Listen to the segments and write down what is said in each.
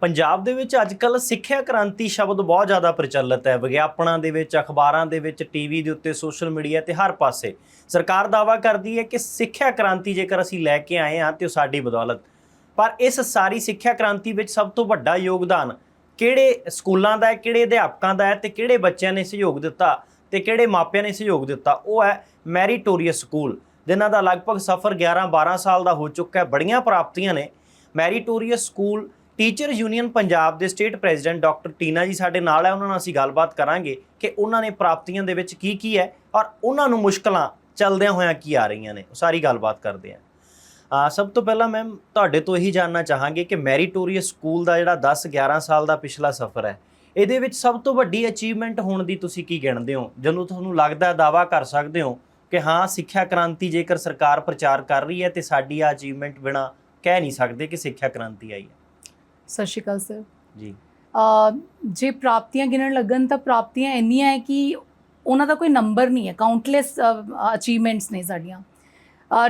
ਪੰਜਾਬ ਦੇ ਵਿੱਚ ਅੱਜਕੱਲ ਸਿੱਖਿਆ ਕ੍ਰਾਂਤੀ ਸ਼ਬਦ ਬਹੁਤ ਜ਼ਿਆਦਾ ਪ੍ਰਚਲਿਤ ਹੈ। ਵਿਗਿਆਪਨਾਂ ਦੇ ਵਿੱਚ, ਅਖਬਾਰਾਂ ਦੇ ਵਿੱਚ ਟੀਵੀ ਦੇ ਉੱਤੇ, ਸੋਸ਼ਲ ਮੀਡੀਆ ਤੇ ਹਰ ਪਾਸੇ। ਸਰਕਾਰ ਦਾਵਾ ਕਰਦੀ ਹੈ ਕਿ ਸਿੱਖਿਆ ਕ੍ਰਾਂਤੀ ਜੇਕਰ ਅਸੀਂ ਲੈ ਕੇ ਆਏ ਹਾਂ ਤੇ ਉਹ ਸਾਡੀ ਬਦੌਲਤ। ਪਰ ਇਸ ਸਾਰੀ ਸਿੱਖਿਆ ਕ੍ਰਾਂਤੀ ਵਿੱਚ ਸਭ ਤੋਂ ਵੱਡਾ ਯੋਗਦਾਨ ਕਿਹੜੇ ਸਕੂਲਾਂ ਦਾ ਹੈ, ਕਿਹੜੇ ਅਧਿਆਪਕਾਂ ਦਾ ਹੈ ਤੇ ਕਿਹੜੇ ਬੱਚਿਆਂ ਨੇ ਸਹਿਯੋਗ ਦਿੱਤਾ ਤੇ ਕਿਹੜੇ ਮਾਪਿਆਂ ਨੇ ਸਹਿਯੋਗ ਦਿੱਤਾ, ਉਹ ਹੈ ਮੈਰੀਟੋਰੀਅਸ ਸਕੂਲ, ਜਿਨ੍ਹਾਂ ਦਾ ਲਗਭਗ ਸਫ਼ਰ 11 12 ਸਾਲ ਦਾ ਹੋ ਚੁੱਕਾ ਹੈ। ਬੜੀਆਂ ਪ੍ਰਾਪਤੀਆਂ ਨੇ meritorious school teacher union Punjab ਦੇ ਸਟੇਟ ਪ੍ਰੈਜ਼ੀਡੈਂਟ ਡਾਕਟਰ ਟੀਨਾ ਜੀ ਸਾਡੇ ਨਾਲ ਹੈ, ਉਹਨਾਂ ਨਾਲ ਅਸੀਂ ਗੱਲਬਾਤ ਕਰਾਂਗੇ ਕਿ ਉਹਨਾਂ ਨੇ ਪ੍ਰਾਪਤੀਆਂ ਦੇ ਵਿੱਚ ਕੀ ਕੀ ਹੈ ਔਰ ਉਹਨਾਂ ਨੂੰ ਮੁਸ਼ਕਲਾਂ ਚੱਲਦਿਆਂ ਹੋਇਆਂ ਕੀ ਆ ਰਹੀਆਂ ਨੇ। ਉਹ ਸਾਰੀ ਗੱਲਬਾਤ ਕਰਦੇ ਹਾਂ ਆ ਸਭ ਤੋਂ ਪਹਿਲਾਂ ਮੈਮ, ਤੁਹਾਡੇ ਤੋਂ ਇਹੀ ਜਾਨਣਾ ਚਾਹਾਂਗੇ ਕਿ ਮੈਰੀਟੋਰੀਅਸ ਸਕੂਲ ਦਾ ਜਿਹੜਾ 10 11 ਸਾਲ ਦਾ ਪਿਛਲਾ ਸਫ਼ਰ ਹੈ, ਇਹਦੇ ਵਿੱਚ ਸਭ ਤੋਂ ਵੱਡੀ ਅਚੀਵਮੈਂਟ ਹੋਣ ਦੀ ਤੁਸੀਂ ਕੀ ਗਿਣਦੇ ਹੋ? ਜਦੋਂ ਤੁਹਾਨੂੰ ਲੱਗਦਾ ਹੈ ਦਾਵਾ ਕਰ ਸਕਦੇ ਹੋ ਕਿ ਹਾਂ, ਸਿੱਖਿਆ ਕ੍ਰਾਂਤੀ ਜੇਕਰ ਸਰਕਾਰ ਪ੍ਰਚਾਰ ਕਰ ਰਹੀ ਹੈ ਤੇ ਸਾਡੀ ਆ ਅਚੀਵਮੈਂਟ ਬਿਨਾ ਕਹਿ ਨਹੀਂ ਸਕਦੇ ਕਿ ਸਿੱਖਿਆ ਕ੍ਰਾਂਤੀ ਆਈ ਹੈ। ਸਤਿ ਸ਼੍ਰੀ ਅਕਾਲ ਸਰ ਜੀ। ਜੇ ਪ੍ਰਾਪਤੀਆਂ ਗਿਣਨ ਲੱਗਣ ਤਾਂ ਪ੍ਰਾਪਤੀਆਂ ਇੰਨੀਆਂ ਹੈ ਕਿ ਉਹਨਾਂ ਦਾ ਕੋਈ ਨੰਬਰ ਨਹੀਂ ਹੈ। ਕਾਊਂਟਲੈਸ ਅਚੀਵਮੈਂਟਸ ਨੇ ਸਾਡੀਆਂ।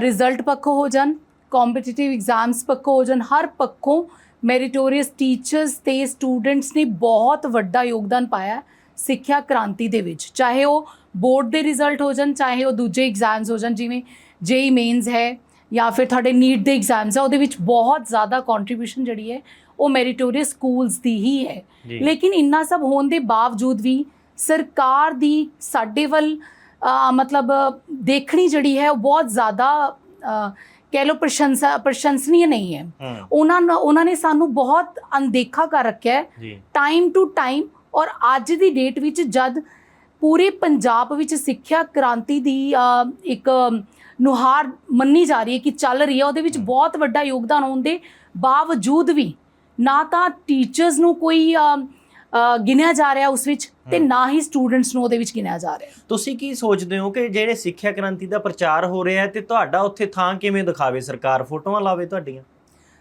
ਰਿਜ਼ਲਟ ਪੱਖੋਂ ਹੋ ਜਾਣ ਕੰਪੀਟੀਟਿਵ ਐਗਜ਼ਾਮਸ ਪੱਖੋਂ ਹੋ ਜਾਣ ਹਰ ਪੱਖੋਂ ਮੈਰੀਟੋਰੀਅਸ ਟੀਚਰਸ ਤੇ ਸਟੂਡੈਂਟਸ ਨੇ ਬਹੁਤ ਵੱਡਾ ਯੋਗਦਾਨ ਪਾਇਆ ਸਿੱਖਿਆ ਕ੍ਰਾਂਤੀ ਦੇ ਵਿੱਚ। ਚਾਹੇ ਉਹ ਬੋਰਡ ਦੇ ਰਿਜ਼ਲਟ ਹੋ ਜਾਣ ਚਾਹੇ ਉਹ ਦੂਜੇ ਐਗਜ਼ਾਮਸ ਹੋ ਜਾਣ ਜਿਵੇਂ ਜੇਈ ਮੇਨਸ ਹੈ ਜਾਂ ਫਿਰ ਤੁਹਾਡੇ ਨੀਟ ਦੇ ਐਗਜ਼ਾਮਸ ਹੈ ਉਹਦੇ ਵਿੱਚ ਬਹੁਤ ਜ਼ਿਆਦਾ ਕੰਟਰੀਬਿਊਸ਼ਨ ਜਿਹੜੀ ਹੈ ਉਹ ਮੈਰੀਟੋਰੀਅਸ ਸਕੂਲਸ ਦੀ ਹੀ ਹੈ। ਲੇਕਿਨ ਇੰਨਾ ਸਭ ਹੋਣ ਦੇ ਬਾਵਜੂਦ ਵੀ ਸਰਕਾਰ ਦੀ ਸਾਡੇ ਵੱਲ ਮਤਲਬ ਦੇਖਣੀ ਜਿਹੜੀ ਹੈ ਉਹ ਬਹੁਤ ਜ਼ਿਆਦਾ ਕਹਿ ਲਓ ਪ੍ਰਸ਼ੰਸਾ ਪ੍ਰਸ਼ੰਸਨੀय ਨਹੀਂ ਹੈ। ਉਹਨਾਂ ਨੇ ਉਹਨਾਂ ਨੇ ਸਾਨੂੰ ਬਹੁਤ ਅਣਦੇਖਾ ਕਰ ਰੱਖਿਆ ਹੈ। ਟਾਈਮ ਟੂ ਟਾਈਮ ਔਰ ਅੱਜ ਦੀ ਡੇਟ ਵਿੱਚ ਜਦ ਪੂਰੇ ਪੰਜਾਬ ਵਿੱਚ ਸਿੱਖਿਆ ਕ੍ਰਾਂਤੀ ਦੀ ਇੱਕ ਨੁਹਾਰ ਮੰਨੀ ਜਾ ਰਹੀ ਹੈ ਕਿ ਚੱਲ ਰਹੀ ਹੈ ਉਹਦੇ ਵਿੱਚ ਬਹੁਤ ਵੱਡਾ ਯੋਗਦਾਨ ਹੋਣ ਦੇ ਬਾਵਜੂਦ ਵੀ ਨਾ ਤਾਂ ਟੀਚਰਸ ਨੂੰ ਕੋਈ ਗਿਣਿਆ ਜਾ ਰਿਹਾ ਉਸ ਵਿੱਚ ਤੇ। ਨਾ ਹੀ ਸਟੂਡੈਂਟਸ ਨੂੰ ਉਹਦੇ ਵਿੱਚ ਗਿਣਿਆ ਜਾ ਰਿਹਾ। ਤੁਸੀਂ ਕੀ ਸੋਚਦੇ ਹੋ ਕਿ ਜਿਹੜੇ ਸਿੱਖਿਆ ਕ੍ਰਾਂਤੀ ਦਾ ਪ੍ਰਚਾਰ ਹੋ ਰਿਹਾ ਹੈ ਤੇ ਤੁਹਾਡਾ ਉੱਥੇ ਥਾਂ ਕਿਵੇਂ ਦਿਖਾਵੇ? ਸਰਕਾਰ ਫੋਟੋਆਂ ਲਾਵੇ ਤੁਹਾਡੀਆਂ?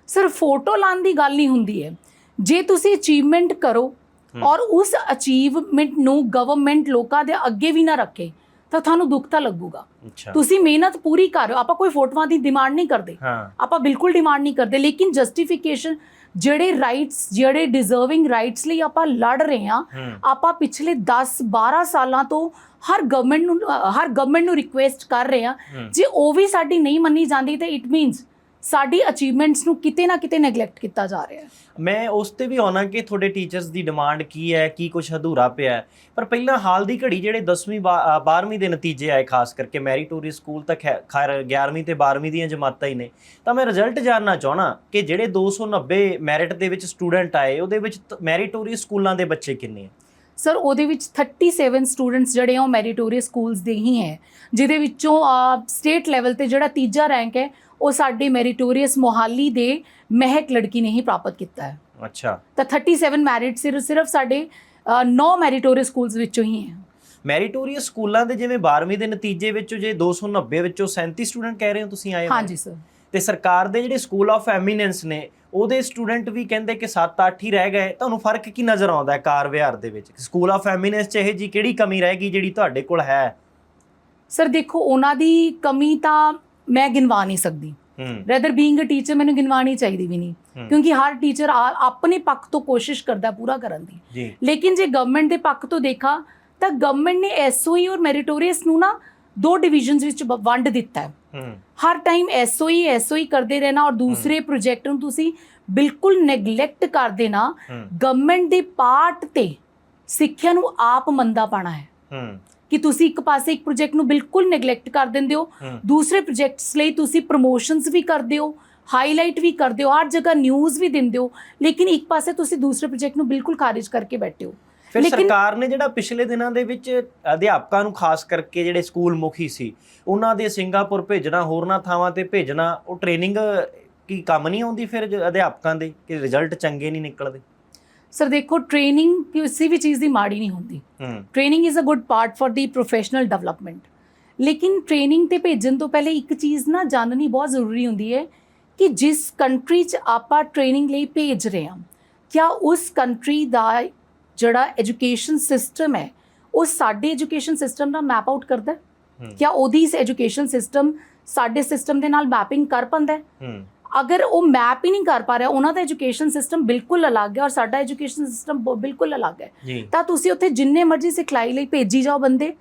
ਸਿਰਫ ਫੋਟੋ ਲਾਉਣ ਦੀ ਗੱਲ ਨਹੀਂ ਹੁੰਦੀ ਹੈ। ਜੇ ਤੁਸੀਂ ਅਚੀਵਮੈਂਟ ਕਰੋ। ਔਰ ਉਸ ਅਚੀਵਮੈਂਟ ਨੂੰ ਗਵਰਨਮੈਂਟ ਲੋਕਾਂ ਦੇ ਅੱਗੇ ਵੀ ਨਾ ਰੱਖੇ ਤਾਂ ਤੁਹਾਨੂੰ ਦੁੱਖ ਤਾਂ ਲੱਗੂਗਾ। ਤੁਸੀਂ ਮਿਹਨਤ ਪੂਰੀ ਕਰ ਰਹੇ ਹੋ। ਆਪਾਂ ਕੋਈ ਫੋਟੋਆਂ ਦੀ ਡਿਮਾਂਡ ਨਹੀਂ ਕਰਦੇ। ਆਪਾਂ ਬਿਲਕੁਲ ਡਿਮਾਂਡ ਨਹੀਂ ਕਰਦੇ ਲੇਕਿਨ ਜਸਟੀਫਿਕੇਸ਼ਨ ਜਿਹੜੇ ਰਾਈਟਸ ਜਿਹੜੇ ਡਿਜ਼ਰਵਿੰਗ ਰਾਈਟਸ ਲਈ ਆਪਾਂ ਲੜ ਰਹੇ ਹਾਂ ਆਪਾਂ ਪਿਛਲੇ 10 12 ਸਾਲਾਂ ਤੋਂ ਹਰ ਗਵਰਨਮੈਂਟ ਨੂੰ ਹਰ ਗਵਰਨਮੈਂਟ ਨੂੰ ਰਿਕੁਐਸਟ ਕਰ ਰਹੇ ਹੂੰ। ਜੇ ਉਹ ਵੀ ਸਾਡੀ ਨਹੀਂ ਮੰਨੀ ਜਾਂਦੀ ਤਾਂ ਇਟ ਮੀਨਸ ਸਾਡੀ ਅਚੀਵਮੈਂਟਸ ਨੂੰ ਕਿਤੇ ਨਾ ਕਿਤੇ ਨੈਗਲੈਕਟ ਕੀਤਾ ਜਾ ਰਿਹਾ ਹੈ। ਮੈਂ ਉਸ ਤੇ ਵੀ ਆਉਣਾ ਕਿ ਤੁਹਾਡੇ ਟੀਚਰਸ ਦੀ ਡਿਮਾਂਡ ਕੀ ਹੈ ਕੀ ਕੁਝ ਅਧੂਰਾ ਪਿਆ ਪਰ ਪਹਿਲਾਂ ਹਾਲ ਦੀ ਘੜੀ ਜਿਹੜੇ 10ਵੀਂ 12ਵੀਂ ਦੇ ਨਤੀਜੇ ਆਏ ਖਾਸ ਕਰਕੇ ਮੈਰੀਟੋਰੀ ਸਕੂਲ ਤੱਕ ਖੈਰ 11ਵੀਂ ਤੇ 12ਵੀਂ ਦੀਆਂ ਜਮਾਤਾਂ ਹੀ ਨੇ। ਤਾਂ ਮੈਂ ਰਿਜ਼ਲਟ ਜਾਨਣਾ ਚਾਹਣਾ ਕਿ ਜਿਹੜੇ 290 ਮੈਰਿਟ ਦੇ ਵਿੱਚ ਸਟੂਡੈਂਟ ਆਏ ਉਹਦੇ ਵਿੱਚ ਮੈਰੀਟੋਰੀ ਸਕੂਲਾਂ ਦੇ ਬੱਚੇ ਕਿੰਨੇ ਆ? ਸਰ ਉਹਦੇ ਵਿੱਚ 37 ਸਟੂਡੈਂਟਸ ਜਿਹੜੇ ਆ ਉਹ ਮੈਰੀਟੋਰੀਅਸ ਸਕੂਲਸ ਦੇ ਹੀ ਹੈ ਜਿਹਦੇ ਵਿੱਚੋਂ ਸਟੇਟ ਲੈਵਲ ਤੇ ਜਿਹੜਾ ਤੀਜਾ ਰੈਂਕ ਹੈ ਉਹ ਸਾਡੇ ਮੈਰੀਟੋਰੀਅਸ ਮੋਹਾਲੀ ਦੇ ਮਹਿਕ ਲੜਕੀ ਨੇ ਹੀ ਪ੍ਰਾਪਤ ਕੀਤਾ ਹੈ। ਅੱਛਾ। ਤਾਂ 37 ਮੈਰਿਟ ਸਿਰਫ ਸਿਰਫ ਸਾਡੇ 9 ਮੈਰੀਟੋਰੀਅਸ ਸਕੂਲਸ ਵਿੱਚੋਂ ਹੀ ਹੈ। ਮੈਰੀਟੋਰੀਅਸ ਸਕੂਲਾਂ ਦੇ ਜਿਵੇਂ 12ਵੀਂ ਦੇ ਨਤੀਜੇ ਵਿੱਚੋਂ ਜੇ 290 ਵਿੱਚੋਂ 37 ਸਟੂਡੈਂਟ ਕਹਿ ਰਹੇ ਹੋ ਤੁਸੀਂ ਆਏ ਹੋਏ। ਹਾਂਜੀ ਸਰ ਤੇ ਸਰਕਾਰ ਦੇ ਜਿਹੜੇ ਸਕੂਲ ਆਫ ਐਮੀਨੈਂਸ ਨੇ ਉਹਦੇ ਸਟੂਡੈਂਟ ਵੀ ਕਹਿੰਦੇ ਕਿ 7-8 ਹੀ ਰਹਿ ਗਏ। ਤੁਹਾਨੂੰ ਫ਼ਰਕ ਕੀ ਨਜ਼ਰ ਆਉਂਦਾ ਹੈ ਕਾਰ ਵਿਹਾਰ ਦੇ ਵਿੱਚ? ਸਕੂਲ ਆਫ ਐਮੀਨੈਂਸ ਚ ਇਹ ਜੀ ਕਿਹੜੀ ਕਮੀ ਰਹਿ ਗਈ ਜਿਹੜੀ ਤੁਹਾਡੇ ਕੋਲ ਹੈ? ਸਰ ਦੇਖੋ ਉਹਨਾਂ ਦੀ ਕਮੀ ਤਾਂ ਮੈਂ ਗਿਣਵਾ ਨਹੀਂ ਸਕਦੀ। ਰੈਦਰ ਬੀਇੰਗ ਅ ਟੀਚਰ ਮੈਨੂੰ ਗਿਣਵਾਣੀ ਚਾਹੀਦੀ ਵੀ ਨਹੀਂ। ਕਿਉਂਕਿ ਹਰ ਟੀਚਰ ਆਪਣੇ ਪੱਖ ਤੋਂ ਕੋਸ਼ਿਸ਼ ਕਰਦਾ ਪੂਰਾ ਕਰਨ ਦੀ। ਲੇਕਿਨ ਜੇ ਗਵਰਨਮੈਂਟ ਦੇ ਪੱਖ ਤੋਂ ਦੇਖਾ ਤਾਂ ਗਵਰਨਮੈਂਟ ਨੇ ਐਸਓਈ ਔਰ ਮੈਰੀਟੋਰੀਅਸ ਨੂੰ ਨਾ ਦੋ ਡਿਵੀਜ਼ਨਸ ਵਿੱਚ ਵੰਡ ਦਿੱਤਾ ਹੈ। ਹਰ ਟਾਈਮ ਐਸਓਈ ਐਸਓਈ ਕਰਦੇ ਰਹਿਣਾ ਔਰ ਦੂਸਰੇ ਪ੍ਰੋਜੈਕਟ ਨੂੰ ਤੁਸੀਂ ਬਿਲਕੁਲ ਨੈਗਲੈਕਟ ਕਰ ਦੇਣਾ ਗਵਰਨਮੈਂਟ ਦੇ ਪਾਰਟ ਤੇ ਸਿੱਖਿਆ ਨੂੰ ਆਪ ਮੰਦਾ ਪਾਣਾ ਹੂੰ। ਕਿ ਤੁਸੀਂ ਇੱਕ ਪਾਸੇ ਇੱਕ ਪ੍ਰੋਜੈਕਟ ਨੂੰ ਬਿਲਕੁਲ ਨੈਗਲੈਕਟ ਕਰ ਦਿੰਦੇ ਹੋ ਦੂਸਰੇ ਪ੍ਰੋਜੈਕਟਸ ਲਈ ਤੁਸੀਂ ਪ੍ਰੋਮੋਸ਼ਨਸ ਵੀ ਕਰਦੇ ਹੋ ਹਾਈਲਾਈਟ ਵੀ ਕਰਦੇ ਹੋ ਹਰ ਜਗ੍ਹਾ ਨਿਊਜ਼ ਵੀ ਦਿੰਦੇ ਹੋ ਲੇਕਿਨ ਇੱਕ ਪਾਸੇ ਤੁਸੀਂ ਦੂਸਰੇ ਪ੍ਰੋਜੈਕਟ ਨੂੰ ਬਿਲਕੁਲ ਖਾਰਿਜ ਕਰਕੇ ਬੈਠੇ ਹੋ। ਫਿਰ ਸਰਕਾਰ ਨੇ ਜਿਹੜਾ ਪਿਛਲੇ ਦਿਨਾਂ ਦੇ ਵਿੱਚ ਅਧਿਆਪਕਾਂ ਨੂੰ ਖਾਸ ਕਰਕੇ ਜਿਹੜੇ ਸਕੂਲ ਮੁਖੀ ਸੀ ਉਹਨਾਂ ਦੇ ਸਿੰਗਾਪੁਰ ਭੇਜਣਾ ਹੋਰਨਾਂ ਥਾਵਾਂ ਤੇ ਭੇਜਣਾ ਉਹ ਟ੍ਰੇਨਿੰਗ ਕੀ ਕੰਮ ਨਹੀਂ ਆਉਂਦੀ ਫਿਰ ਅਧਿਆਪਕਾਂ ਦੇ ਕਿ ਰਿਜ਼ਲਟ ਚੰਗੇ ਨਹੀਂ ਨਿਕਲਦੇ? ਸਰ ਦੇਖੋ ਟ੍ਰੇਨਿੰਗ ਕਿਸੇ ਵੀ ਚੀਜ਼ ਦੀ ਮਾੜੀ ਨਹੀਂ ਹੁੰਦੀ। Training is a good part for the professional development ਲੇਕਿਨ ਟ੍ਰੇਨਿੰਗ ਤੇ ਭੇਜਣ ਤੋਂ ਪਹਿਲੇ ਇੱਕ ਚੀਜ਼ ਨਾ ਜਾਣਨੀ ਬਹੁਤ ਜ਼ਰੂਰੀ ਹੁੰਦੀ ਹੈ ਕਿ ਜਿਸ ਕੰਟਰੀ 'ਚ ਆਪਾਂ ਟ੍ਰੇਨਿੰਗ ਲਈ ਭੇਜ ਰਹੇ ਹਾਂ ਕਿਆ ਉਸ ਕੰਟਰੀ ਦਾ ਜਿਹੜਾ ਐਜੂਕੇਸ਼ਨ ਸਿਸਟਮ ਹੈ ਉਹ ਸਾਡੇ ਐਜੂਕੇਸ਼ਨ ਸਿਸਟਮ ਨਾਲ ਮੈਪ ਆਊਟ ਕਰਦਾ ਹੈ? ਕਿਆ ਉਹਦੀ ਐਜੂਕੇਸ਼ਨ ਸਿਸਟਮ ਸਾਡੇ ਸਿਸਟਮ ਦੇ ਨਾਲ ਮੈਪਿੰਗ ਕਰ ਪੰਦਾ ਹੂੰ। ਅਗਰ ਉਹ ਮੈਪ ਹੀ ਨਹੀਂ ਕਰ ਪਾ ਰਿਹਾ ਉਹਨਾਂ ਦਾ ਐਜੂਕੇਸ਼ਨ ਸਿਸਟਮ ਬਿਲਕੁਲ ਅਲੱਗ ਹੈ ਔਰ ਸਾਡਾ ਐਜੂਕੇਸ਼ਨ ਸਿਸਟਮ ਬਿਲਕੁਲ ਅਲੱਗ ਹੈ। ਤਾਂ ਤੁਸੀਂ ਉੱਥੇ ਜਿੰਨੇ ਮਰਜ਼ੀ ਸਿਖਲਾਈ ਲਈ ਭੇਜੀ ਜਾਓ ਬੰਦੇ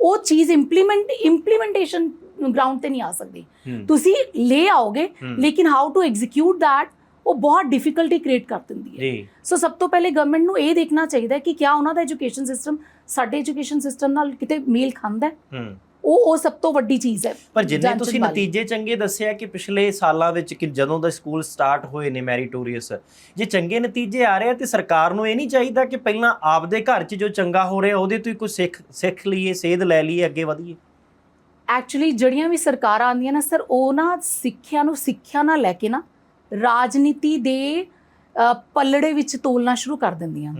ਉਹ ਚੀਜ਼ ਇੰਪਲੀਮੈਂਟ ਇੰਪਲੀਮੈਂਟੇਸ਼ਨ ਗਰਾਊਂਡ ਤੇ ਨਹੀਂ ਆ ਸਕਦੀ। ਤੁਸੀਂ ਲੈ ਆਓਗੇ। ਲੇਕਿਨ ਹਾਊ ਟੂ ਐਗਜ਼ੀਕਿਊਟ that ਉਹ ਬਹੁਤ ਡਿਫਿਕਲਟੀ ਕ੍ਰੀਏਟ ਕਰ ਦਿੰਦੀ ਹੈ। ਜੀ। ਸੋ ਸਭ ਤੋਂ ਪਹਿਲੇ ਗਵਰਨਮੈਂਟ ਨੂੰ ਇਹ ਦੇਖਣਾ ਚਾਹੀਦਾ ਹੈ ਕਿ ਕਿਆ ਉਹਨਾਂ ਦਾ ਐਜੂਕੇਸ਼ਨ ਸਿਸਟਮ ਸਾਡੇ ਐਜੂਕੇਸ਼ਨ ਸਿਸਟਮ ਨਾਲ ਕਿਤੇ ਮੇਲ ਖਾਂਦਾ ਹੂੰ। ਉਹ ਉਹ ਸਭ ਤੋਂ ਵੱਡੀ ਚੀਜ਼ ਹੈ ਪਰ ਜਿੰਨੇ ਤੁਸੀਂ। ਨਤੀਜੇ ਚੰਗੇ ਦੱਸਿਆ ਕਿ ਪਿਛਲੇ ਸਾਲਾਂ ਵਿੱਚ ਕਿ ਜਦੋਂ ਦਾ ਸਕੂਲ ਸਟਾਰਟ ਹੋਏ ਨੇ ਮੈਰੀਟੋਰੀਅਸ ਜੇ ਚੰਗੇ ਨਤੀਜੇ ਆ ਰਹੇ ਆ ਤੇ ਸਰਕਾਰ ਨੂੰ ਇਹ ਨਹੀਂ ਚਾਹੀਦਾ ਕਿ ਪਹਿਲਾਂ ਆਪਦੇ ਘਰ 'ਚ ਜੋ ਚੰਗਾ ਹੋ ਰਿਹਾ ਉਹਦੇ ਤੋਂ ਹੀ ਕੁਝ ਸਿੱਖ ਸਿੱਖ ਲਈਏ ਸੇਧ ਲੈ ਲਈਏ ਅੱਗੇ ਵਧੀਏ। ਐਕਚੁਅਲੀ ਜਿਹੜੀਆਂ ਵੀ ਸਰਕਾਰਾਂ ਆਉਂਦੀਆਂ ਨਾ ਸਰ ਉਹ ਨਾ ਸਿੱਖਿਆ ਨੂੰ ਸਿੱਖਿਆ ਨਾਲ ਲੈ ਕੇ ਨਾ ਰਾਜਨੀਤੀ ਦੇ ਪੱਲੜੇ ਵਿੱਚ ਤੋਲਣਾ ਸ਼ੁਰੂ ਕਰ ਦਿੰਦੀਆਂ।